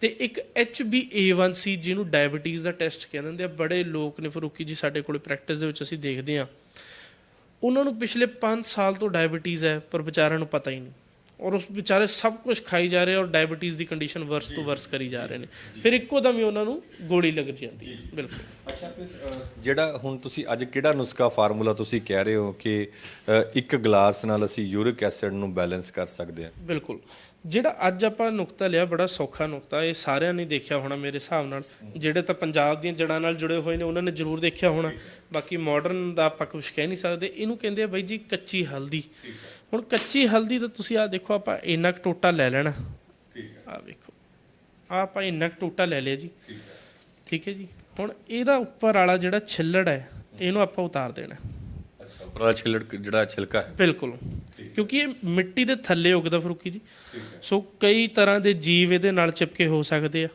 A: ਤੇ ਇੱਕ HbA1c ਜਿਹਨੂੰ ਡਾਇਬੀਟੀਜ਼ ਦਾ ਟੈਸਟ ਕਹਿੰਦੇ ਹੁੰਦੇ ਆ। ਬੜੇ ਲੋਕ ਨੇ ਫਰੂਕੀ ਜੀ ਸਾਡੇ ਕੋਲ ਪ੍ਰੈਕਟਿਸ ਦੇ ਵਿੱਚ ਅਸੀਂ ਦੇਖਦੇ ਆ ਉਹਨਾਂ ਨੂੰ ਪਿਛਲੇ 5 ਸਾਲ ਤੋਂ ਡਾਇਬੀਟੀਜ਼ ਹੈ, ਪਰ ਵਿਚਾਰਿਆਂ ਨੂੰ ਪਤਾ ਹੀ ਨਹੀਂ। ਔਰ ਉਸ ਵਿਚਾਰੇ ਸਭ ਕੁਝ ਖਾਈ ਜਾ ਰਹੇ ਔਰ ਡਾਇਬੀਟੀਜ਼ ਦੀ ਕੰਡੀਸ਼ਨ ਵਰਸ ਤੋਂ ਵਰਸ ਕਰੀ ਜਾ ਰਹੇ ਨੇ। ਫਿਰ ਇੱਕੋ ਦਮ ਹੀ ਉਹਨਾਂ ਨੂੰ ਗੋਲੀ ਲੱਗ ਜਾਂਦੀ ਹੈ। ਬਿਲਕੁਲ।
B: ਅੱਛਾ ਫਿਰ ਜਿਹੜਾ ਹੁਣ ਤੁਸੀਂ ਅੱਜ ਕਿਹੜਾ ਨੁਸਖਾ ਫਾਰਮੂਲਾ ਤੁਸੀਂ ਕਹਿ ਰਹੇ ਹੋ ਕਿ ਇੱਕ ਗਲਾਸ ਨਾਲ ਅਸੀਂ ਯੂਰਿਕ ਐਸਿਡ ਨੂੰ ਬੈਲੈਂਸ ਕਰ ਸਕਦੇ ਹਾਂ?
A: ਬਿਲਕੁਲ। ਜਿਹੜਾ ਅੱਜ ਆਪਾਂ ਨੁਕਤਾ ਲਿਆ ਬੜਾ ਸੌਖਾ ਨੁਕਤਾ ਇਹ ਸਾਰਿਆਂ ਨੇ ਦੇਖਿਆ ਹੋਣਾ ਮੇਰੇ ਹਿਸਾਬ ਨਾਲ। ਜਿਹੜੇ ਤਾਂ ਪੰਜਾਬ ਦੀਆਂ ਜੜਾਂ ਨਾਲ ਜੁੜੇ ਹੋਏ ਨੇ ਉਹਨਾਂ ਨੇ ਜ਼ਰੂਰ ਦੇਖਿਆ ਹੋਣਾ। ਬਾਕੀ ਮਾਡਰਨ ਦਾ ਆਪਾਂ ਕੁਝ ਕਹਿ ਨਹੀਂ ਸਕਦੇ। ਇਹਨੂੰ ਕਹਿੰਦੇ ਆ ਬਾਈ ਜੀ ਕੱਚੀ ਹਲਦੀ। ਹੁਣ ਕੱਚੀ ਹਲਦੀ ਤਾਂ ਤੁਸੀਂ ਆ ਦੇਖੋ ਆਪਾਂ ਇੰਨਾ ਕੁ ਟੋਟਾ ਲੈ ਲੈਣਾ। ਆ ਵੇਖੋ। ਆ ਆਪਾਂ ਇੰਨਾ ਕੁ ਟੋਟਾ ਲੈ ਲਿਆ ਜੀ। ਠੀਕ ਹੈ। ਜੀ। ਹੁਣ ਇਹਦਾ ਉੱਪਰ ਵਾਲਾ ਜਿਹੜਾ ਛਿੱਲੜ ਹੈ ਇਹਨੂੰ ਆਪਾਂ ਉਤਾਰ ਦੇਣਾ।
B: ਅੱਛਾ ਉੱਪਰ ਵਾਲਾ ਛਿਲੜ ਜਿਹੜਾ ਛਿਲਕਾ ਹੈ।
A: ਬਿਲਕੁਲ। ਕਿਉਂਕਿ ਇਹ ਮਿੱਟੀ ਦੇ ਥੱਲੇ ਉਗਦਾ ਫਰੂਕੀ ਜੀ। ਸੋ ਕਈ ਤਰ੍ਹਾਂ ਦੇ ਜੀਵ ਇਹਦੇ ਨਾਲ ਚਿਪਕੇ ਹੋ ਸਕਦੇ ਆ।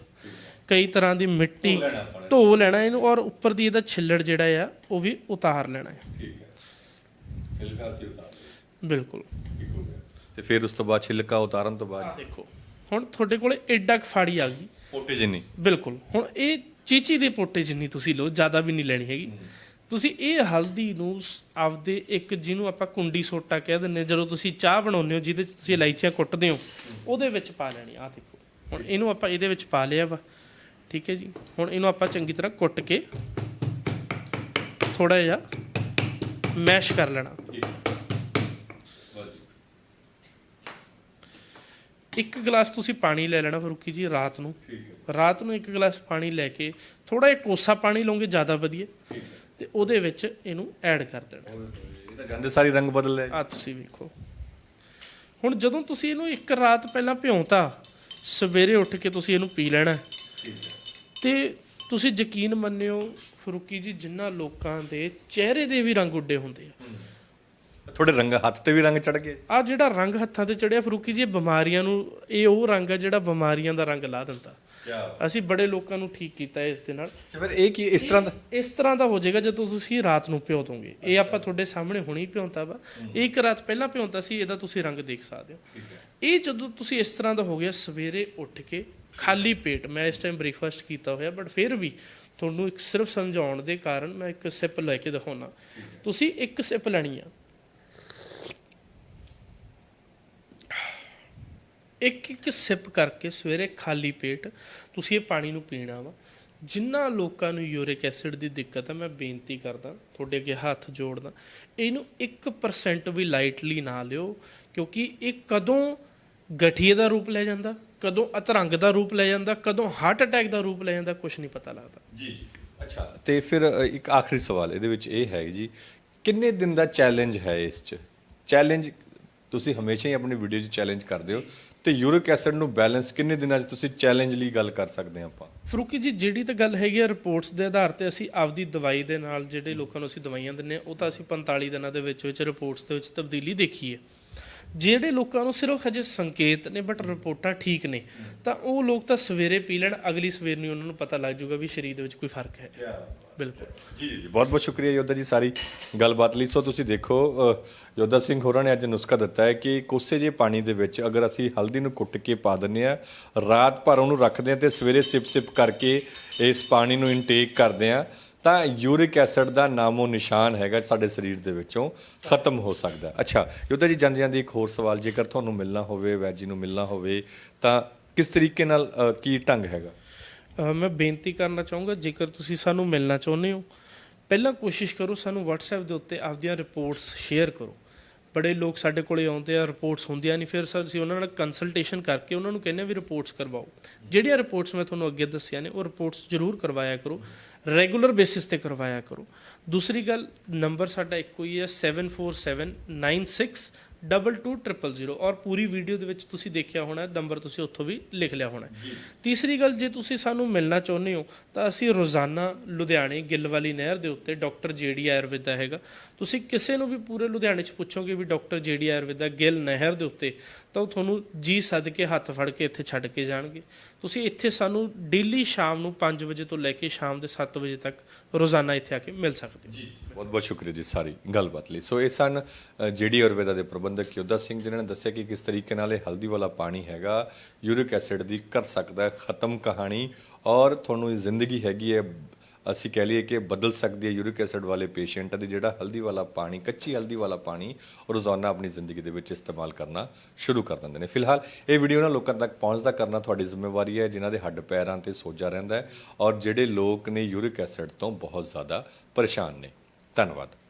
A: ਕਈ ਤਰ੍ਹਾਂ ਦੀ ਮਿੱਟੀ ਧੋ ਲੈਣਾ ਇਹਨੂੰ ਔਰ ਉੱਪਰ ਦੀ ਇਹਦਾ ਛਿੱਲੜ ਜਿਹੜਾ ਆ ਉਹ ਵੀ ਉਤਾਰ ਲੈਣਾ ਹੈ
B: ਠੀਕ ਹੈ। ਛਿਲਕਾ ਅਸੀਂ ਉਤਾਰ
A: ਬਿਲਕੁਲ।
B: ਤੇ ਫਿਰ ਉਸ ਤੋਂ ਬਾਅਦ ਛਿਲਕਾ ਉਤਾਰਨ ਤੋਂ ਬਾਅਦ?
A: ਦੇਖੋ ਹੁਣ ਤੁਹਾਡੇ ਕੋਲੇ ਐਡਾ ਕੁ ਫਾੜੀ ਆ ਗਈ।
B: ਪੋਟੇ ਜਿੰਨੀ?
A: ਬਿਲਕੁਲ। ਹੁਣ ਇਹ ਚੀਚੀ ਦੇ ਪੋਟੇ ਜਿੰਨੀ ਤੁਸੀਂ ਲਓ ਜ਼ਿਆਦਾ ਵੀ ਨਹੀਂ ਲੈਣੀ ਹੈਗੀ। ਤੁਸੀਂ ਇਹ ਹਲਦੀ ਨੂੰ ਸ- ਆਪਦੇ ਇੱਕ ਜਿਹਨੂੰ ਆਪਾਂ ਕੁੰਡੀ ਸੋਟਾ ਕਹਿ ਹਾਂ, ਜਦੋਂ ਤੁਸੀਂ ਚਾਹ ਬਣਾਉਂਦੇ ਹੋ ਜਿਹਦੇ 'ਚ ਤੁਸੀਂ ਇਲਾਇਚੀਆਂ ਕੁੱਟਦੇ ਹੋ ਉਹਦੇ ਵਿੱਚ ਪਾ ਲੈਣੀ ਆ ਦੇਖੋ। ਹੁਣ ਇਹਨੂੰ ਆਪਾਂ ਇਹਦੇ ਵਿੱਚ ਪਾ ਲਿਆ ਵਾ। ਠੀਕ ਹੈ ਜੀ। ਹੁਣ ਇਹਨੂੰ ਆਪਾਂ ਚੰਗੀ ਤਰ੍ਹਾਂ ਕੁੱਟ ਕੇ ਥੋੜਾ ਜਿਹਾ ਮੈਸ਼ ਕਰ ਲੈਣਾ। ਇੱਕ ਗਲਾਸ ਤੁਸੀਂ ਪਾਣੀ ਲੈ ਲੈਣਾ ਫਰੂਕੀ ਜੀ ਰਾਤ ਨੂੰ। ਰਾਤ ਨੂੰ ਇੱਕ ਗਲਾਸ ਪਾਣੀ ਲੈ ਕੇ ਥੋੜਾ ਜਿਹਾ ਕੋਸਾ ਪਾਣੀ ਲਓਗੇ ਜ਼ਿਆਦਾ ਵਧੀਆ। ਤੇ ਉਹਦੇ ਵਿੱਚ ਇਹਨੂੰ ਐਡ ਕਰ ਦੇਣਾ।
B: ਇਹ ਤਾਂ ਗੰਦੇ ਸਾਰੀ ਰੰਗ ਬਦਲ ਲਿਆ
A: ਆ ਤੁਸੀਂ ਵੇਖੋ। ਹੁਣ ਜਦੋਂ ਤੁਸੀਂ ਇਹਨੂੰ ਇੱਕ ਰਾਤ ਪਹਿਲਾਂ ਭਿਉਂਤਾ ਸਵੇਰੇ ਉੱਠ ਕੇ ਤੁਸੀਂ ਇਹਨੂੰ ਪੀ ਲੈਣਾ। ਤੇ ਤੁਸੀਂ ਯਕੀਨ ਮੰਨਿਓ ਫਰੂਕੀ ਜੀ ਜਿਨ੍ਹਾਂ ਲੋਕਾਂ ਦੇ ਚਿਹਰੇ ਦੇ ਵੀ ਰੰਗ ਉੱਡੇ ਹੁੰਦੇ ਆ।
B: ਤੁਹਾਡੇ ਰੰਗ ਹੱਥ ਤੇ ਵੀ ਰੰਗ ਚੜ ਗਏ।
A: ਆ ਜਿਹੜਾ ਰੰਗ ਹੱਥਾਂ ਤੇ ਚੜਿਆ ਫਰੂਕੀ ਜੀ ਇਹ ਬਿਮਾਰੀਆਂ ਨੂੰ ਇਹ ਉਹ ਰੰਗ ਆ ਜਿਹੜਾ ਬਿਮਾਰੀਆਂ ਦਾ ਰੰਗ ਲਾ ਦਿੰਦਾ। ਅਸੀਂ ਬੜੇ ਲੋਕਾਂ ਨੂੰ ਠੀਕ ਕੀਤਾ ਇਸ ਦੇ ਨਾਲ।
B: ਫਿਰ ਇਹ ਕੀ ਇਸ ਤਰ੍ਹਾਂ ਦਾ?
A: ਇਸ ਤਰ੍ਹਾਂ ਦਾ ਹੋ ਜਾਏਗਾ ਜਦੋਂ ਤੁਸੀਂ ਰਾਤ ਨੂੰ ਭਿਓ ਦੋਗੇ। ਇਹ ਆਪਾਂ ਤੁਹਾਡੇ ਸਾਹਮਣੇ ਹੁਣੀ ਭਿਉਂਤਾ ਵਾ। ਇੱਕ ਰਾਤ ਪਹਿਲਾਂ ਭਿਉਂਤਾ ਸੀ ਇਹਦਾ ਤੁਸੀਂ ਰੰਗ ਦੇਖ ਸਕਦੇ ਹੋ। ਇਹ ਜਦੋਂ ਤੁਸੀਂ ਇਸ ਤਰ੍ਹਾਂ ਦਾ ਹੋ ਗਿਆ ਸਵੇਰੇ ਉੱਠ ਕੇ ਖਾਲੀ ਪੇਟ ਮੈਂ ਇਸ ਟਾਈਮ ਬ੍ਰੇਕਫਾਸਟ ਕੀਤਾ ਹੋਇਆ ਬਟ ਫਿਰ ਵੀ ਤੁਹਾਨੂੰ ਇੱਕ ਸਿਰਫ ਸਮਝਾਉਣ ਦੇ ਕਾਰਨ ਮੈਂ ਇੱਕ ਸਿਪ ਲੈ ਕੇ ਦਿਖਾਉਣਾ ਤੁਸੀਂ ਇੱਕ ਸਿਪ ਲੈਣੀ ਆ। ਇੱਕ ਇੱਕ ਸਿਪ ਕਰਕੇ ਸਵੇਰੇ ਖਾਲੀ ਪੇਟ ਤੁਸੀਂ ਇਹ ਪਾਣੀ ਨੂੰ ਪੀਣਾ ਵਾ। ਜਿਨ੍ਹਾਂ ਲੋਕਾਂ ਨੂੰ ਯੂਰਿਕ ਐਸਿਡ ਦੀ ਦਿੱਕਤ ਹੈ ਮੈਂ ਬੇਨਤੀ ਕਰਦਾ ਤੁਹਾਡੇ ਅੱਗੇ ਹੱਥ ਜੋੜਦਾ ਇਹਨੂੰ 1% ਵੀ ਲਾਈਟਲੀ ਨਾ ਲਿਓ ਕਿਉਂਕਿ ਇਹ ਕਦੋਂ ਗਠੀਏ ਦਾ ਰੂਪ ਲੈ ਜਾਂਦਾ ਕਦੋਂ ਅਤਰੰਗ ਦਾ ਰੂਪ ਲੈ ਜਾਂਦਾ ਕਦੋਂ ਹਾਰਟ ਅਟੈਕ ਦਾ ਰੂਪ ਲੈ ਜਾਂਦਾ ਕੁਝ ਨਹੀਂ ਪਤਾ ਲੱਗਦਾ।
B: ਜੀ ਜੀ ਅੱਛਾ। ਤੇ ਫਿਰ ਇੱਕ ਆਖਰੀ ਸਵਾਲ ਇਹਦੇ ਵਿੱਚ ਇਹ ਹੈ ਜੀ ਕਿੰਨੇ ਦਿਨ ਦਾ ਚੈਲੰਜ ਹੈ ਇਸ 'ਚ? ਚੈਲੰਜ ਤੁਸੀਂ ਹਮੇਸ਼ਾ ਹੀ ਆਪਣੀ ਵੀਡੀਓ 'ਚ ਚੈਲੰਜ ਕਰਦੇ ਹੋ। ਤੇ ਯੂਰਿਕ ਐਸਿਡ ਨੂੰ ਬੈਲੈਂਸ ਕਿੰਨੇ ਦਿਨਾਂ 'ਚ ਤੁਸੀਂ ਚੈਲੰਜ ਲਈ ਗੱਲ ਕਰ ਸਕਦੇ ਹਾਂ ਆਪਾਂ?
A: ਫਰੂਕੀ ਜੀ, ਜਿਹੜੀ ਤਾਂ ਗੱਲ ਹੈਗੀ ਆ ਰਿਪੋਰਟਸ ਦੇ ਆਧਾਰ ਤੇ ਅਸੀਂ ਆਪਦੀ ਦਵਾਈ ਦੇ ਨਾਲ ਜਿਹੜੇ ਲੋਕਾਂ ਨੂੰ ਅਸੀਂ ਦਵਾਈਆਂ ਦਿੰਨੇ ਆ ਉਹ ਤਾਂ ਅਸੀਂ 45 ਦਿਨਾਂ ਦੇ ਵਿੱਚ ਵਿੱਚ ਰਿਪੋਰਟਸ ਦੇ ਵਿੱਚ ਤਬਦੀਲੀ ਦੇਖੀ ਹੈ ਜਿਹੜੇ ਲੋਕਾਂ ਨੂੰ ਸਿਰਫ ਹਜੇ ਸੰਕੇਤ ਨੇ ਬਟ ਰਿਪੋਰਟਾਂ ਠੀਕ ਨੇ ਤਾਂ ਉਹ ਲੋਕ ਤਾਂ ਸਵੇਰੇ ਪੀ ਲੈਣ ਅਗਲੀ ਸਵੇਰ ਨੂੰ ਉਹਨਾਂ ਨੂੰ ਪਤਾ ਲੱਗ ਜਾਊਗਾ ਵੀ ਸਰੀਰ ਦੇ ਵਿੱਚ ਕੋਈ ਫ਼ਰਕ ਹੈ। ਬਿਲਕੁਲ।
B: ਜੀ ਜੀ ਬਹੁਤ ਬਹੁਤ ਸ਼ੁਕਰੀਆ ਯੋਧਾ ਜੀ ਸਾਰੀ ਗੱਲਬਾਤ ਲਈ। ਸੋ ਤੁਸੀਂ ਦੇਖੋ ਯੋਧਾ ਸਿੰਘ ਹੋਰਾਂ ਨੇ ਅੱਜ ਨੁਸਖਾ ਦਿੱਤਾ ਹੈ ਕਿ ਕੋਸੇ ਜੇ ਪਾਣੀ ਦੇ ਵਿੱਚ ਅਗਰ ਅਸੀਂ ਹਲਦੀ ਨੂੰ ਕੁੱਟ ਕੇ ਪਾ ਦਿੰਨੇ ਆ ਰਾਤ ਭਰ ਉਹਨੂੰ ਰੱਖਦੇ ਆ ਤੇ ਸਵੇਰੇ ਸਿਪ ਸਿਪ ਕਰਕੇ ਇਸ ਪਾਣੀ ਨੂੰ ਇਨਟੇਕ ਕਰਦੇ ਆ ਤਾਂ ਯੂਰਿਕ ਐਸਿਡ ਦਾ ਨਾਮੋ ਨਿਸ਼ਾਨ ਹੈਗਾ ਸਾਡੇ ਸਰੀਰ ਦੇ ਵਿੱਚੋਂ ਖਤਮ ਹੋ ਸਕਦਾ ਅੱਛਾ ਯੋਧਾ ਜੀ ਜਾਂਦੇ ਜਾਂਦੇ ਇੱਕ ਹੋਰ ਸਵਾਲ ਜੇਕਰ ਤੁਹਾਨੂੰ ਮਿਲਣਾ ਹੋਵੇ ਵੈਜੀ ਨੂੰ ਮਿਲਣਾ ਹੋਵੇ ਤਾਂ ਕਿਸ ਤਰੀਕੇ ਨਾਲ ਅ, ਕੀ ਢੰਗ ਹੈਗਾ?
A: ਮੈਂ ਬੇਨਤੀ ਕਰਨਾ ਚਾਹੂੰਗਾ ਜੇਕਰ ਤੁਸੀਂ ਸਾਨੂੰ ਮਿਲਣਾ ਚਾਹੁੰਦੇ ਹੋ ਪਹਿਲਾਂ ਕੋਸ਼ਿਸ਼ ਕਰੋ ਸਾਨੂੰ WhatsApp ਦੇ ਉੱਤੇ ਆਪਦੀਆਂ ਰਿਪੋਰਟਸ ਸ਼ੇਅਰ ਕਰੋ। ਬੜੇ ਲੋਕ ਸਾਡੇ ਕੋਲੇ ਆਉਂਦੇ ਆ ਰਿਪੋਰਟਸ ਹੁੰਦੀਆਂ ਨਹੀਂ ਫਿਰ ਸਰ ਅਸੀਂ ਉਹਨਾਂ ਨਾਲ ਕੰਸਲਟੇਸ਼ਨ ਕਰਕੇ ਉਹਨਾਂ ਨੂੰ ਕਹਿੰਦੇ ਆ ਵੀ ਰਿਪੋਰਟਸ ਕਰਵਾਓ। ਜਿਹੜੀਆਂ ਰਿਪੋਰਟਸ ਮੈਂ ਤੁਹਾਨੂੰ ਅੱਗੇ ਦੱਸੀਆਂ ਨੇ ਉਹ ਰਿਪੋਰਟਸ ਜ਼ਰੂਰ ਕਰਵਾਇਆ ਕਰੋ। ਰੈਗੂਲਰ ਬੇਸਿਸ ਤੇ ਕਰਵਾਇਆ ਕਰੋ। ਦੂਸਰੀ ਗੱਲ ਨੰਬਰ ਸਾਡਾ ਇੱਕੋ ਹੀ ਹੈ 7479622000 ਔਰ ਪੂਰੀ ਵੀਡੀਓ ਦੇ ਵਿੱਚ ਤੁਸੀਂ ਦੇਖਿਆ ਹੋਣਾ ਨੰਬਰ ਤੁਸੀਂ ਉੱਥੋਂ ਵੀ ਲਿਖ ਲਿਆ ਹੋਣਾ। ਤੀਸਰੀ ਗੱਲ, ਜੇ ਤੁਸੀਂ ਸਾਨੂੰ ਮਿਲਣਾ ਚਾਹੁੰਦੇ ਹੋ, ਤਾਂ ਅਸੀਂ ਰੋਜ਼ਾਨਾ ਲੁਧਿਆਣੇ ਗਿੱਲ ਵਾਲੀ ਨਹਿਰ ਦੇ ਉੱਤੇ ਡਾਕਟਰ ਜੇਡੀ ਆਯੁਰਵੇਦਾ ਹੈਗਾ। ਤੁਸੀਂ ਕਿਸੇ ਨੂੰ ਵੀ ਪੂਰੇ ਲੁਧਿਆਣੇ 'ਚ ਪੁੱਛੋਗੇ ਵੀ ਡਾਕਟਰ ਜੇਡੀ ਆਯੁਰਵੇਦਾ ਗਿੱਲ ਨਹਿਰ ਦੇ ਉੱਤੇ, ਤਾਂ ਉਹ ਤੁਹਾਨੂੰ ਜੀ ਸੱਦ ਕੇ ਹੱਥ ਫੜ ਕੇ ਇੱਥੇ ਛੱਡ ਕੇ ਜਾਣਗੇ। ਤੁਸੀਂ ਇੱਥੇ ਸਾਨੂੰ ਡੇਲੀ ਸ਼ਾਮ ਨੂੰ 5 ਵਜੇ ਤੋਂ ਲੈ ਕੇ ਸ਼ਾਮ ਦੇ 7 ਵਜੇ ਤੱਕ ਰੋਜ਼ਾਨਾ ਇੱਥੇ ਆ ਕੇ ਮਿਲ ਸਕਦੇ ਹੋ।
B: ਬਹੁਤ ਬਹੁਤ ਸ਼ੁਕਰੀਆ ਜੀ ਸਾਰੀ ਗੱਲਬਾਤ ਲਈ। ਸੋ ਇਹ ਸਨ ਜਿਹੜੀ ਆਯੁਰਵੇਦਾ ਦੇ ਪ੍ਰਬੰਧ ਪ੍ਰਬੰਧਕ ਯੋਧਾ ਸਿੰਘ ਜਿਨ੍ਹਾਂ ਨੇ ਦੱਸਿਆ ਕਿ ਕਿਸ ਤਰੀਕੇ ਨਾਲ ਇਹ ਹਲਦੀ ਵਾਲਾ ਪਾਣੀ ਹੈਗਾ, ਯੂਰਿਕ ਐਸਿਡ ਦੀ ਕਰ ਸਕਦਾ ਹੈ ਖਤਮ ਕਹਾਣੀ ਔਰ ਤੁਹਾਨੂੰ ਇਹ ਜ਼ਿੰਦਗੀ ਹੈਗੀ ਹੈ, ਅਸੀਂ ਕਹਿ ਲਈਏ ਕਿ ਬਦਲ ਸਕਦੀ ਹੈ ਯੂਰਿਕ ਐਸਿਡ ਵਾਲੇ ਪੇਸ਼ੈਂਟ ਦੀ ਜਿਹੜਾ ਹਲਦੀ ਵਾਲਾ ਪਾਣੀ, ਕੱਚੀ ਹਲਦੀ ਵਾਲਾ ਪਾਣੀ ਰੋਜ਼ਾਨਾ ਆਪਣੀ ਜ਼ਿੰਦਗੀ ਦੇ ਵਿੱਚ ਇਸਤੇਮਾਲ ਕਰਨਾ ਸ਼ੁਰੂ ਕਰ ਦਿੰਦੇ ਨੇ। ਫਿਲਹਾਲ ਇਹ ਵੀਡੀਓ ਨਾ ਲੋਕਾਂ ਤੱਕ ਪਹੁੰਚਦਾ ਕਰਨਾ ਤੁਹਾਡੀ ਜ਼ਿੰਮੇਵਾਰੀ ਹੈ, ਜਿਨ੍ਹਾਂ ਦੇ ਹੱਡ ਪੈਰਾਂ ਤੇ ਸੋਜਾ ਰਹਿੰਦਾ ਹੈ ਔਰ ਜਿਹੜੇ ਲੋਕ ਨੇ ਯੂਰਿਕ ਐਸਿਡ ਤੋਂ ਬਹੁਤ ਜ਼ਿਆਦਾ ਪਰੇਸ਼ਾਨ ਨੇ। ਧੰਨਵਾਦ।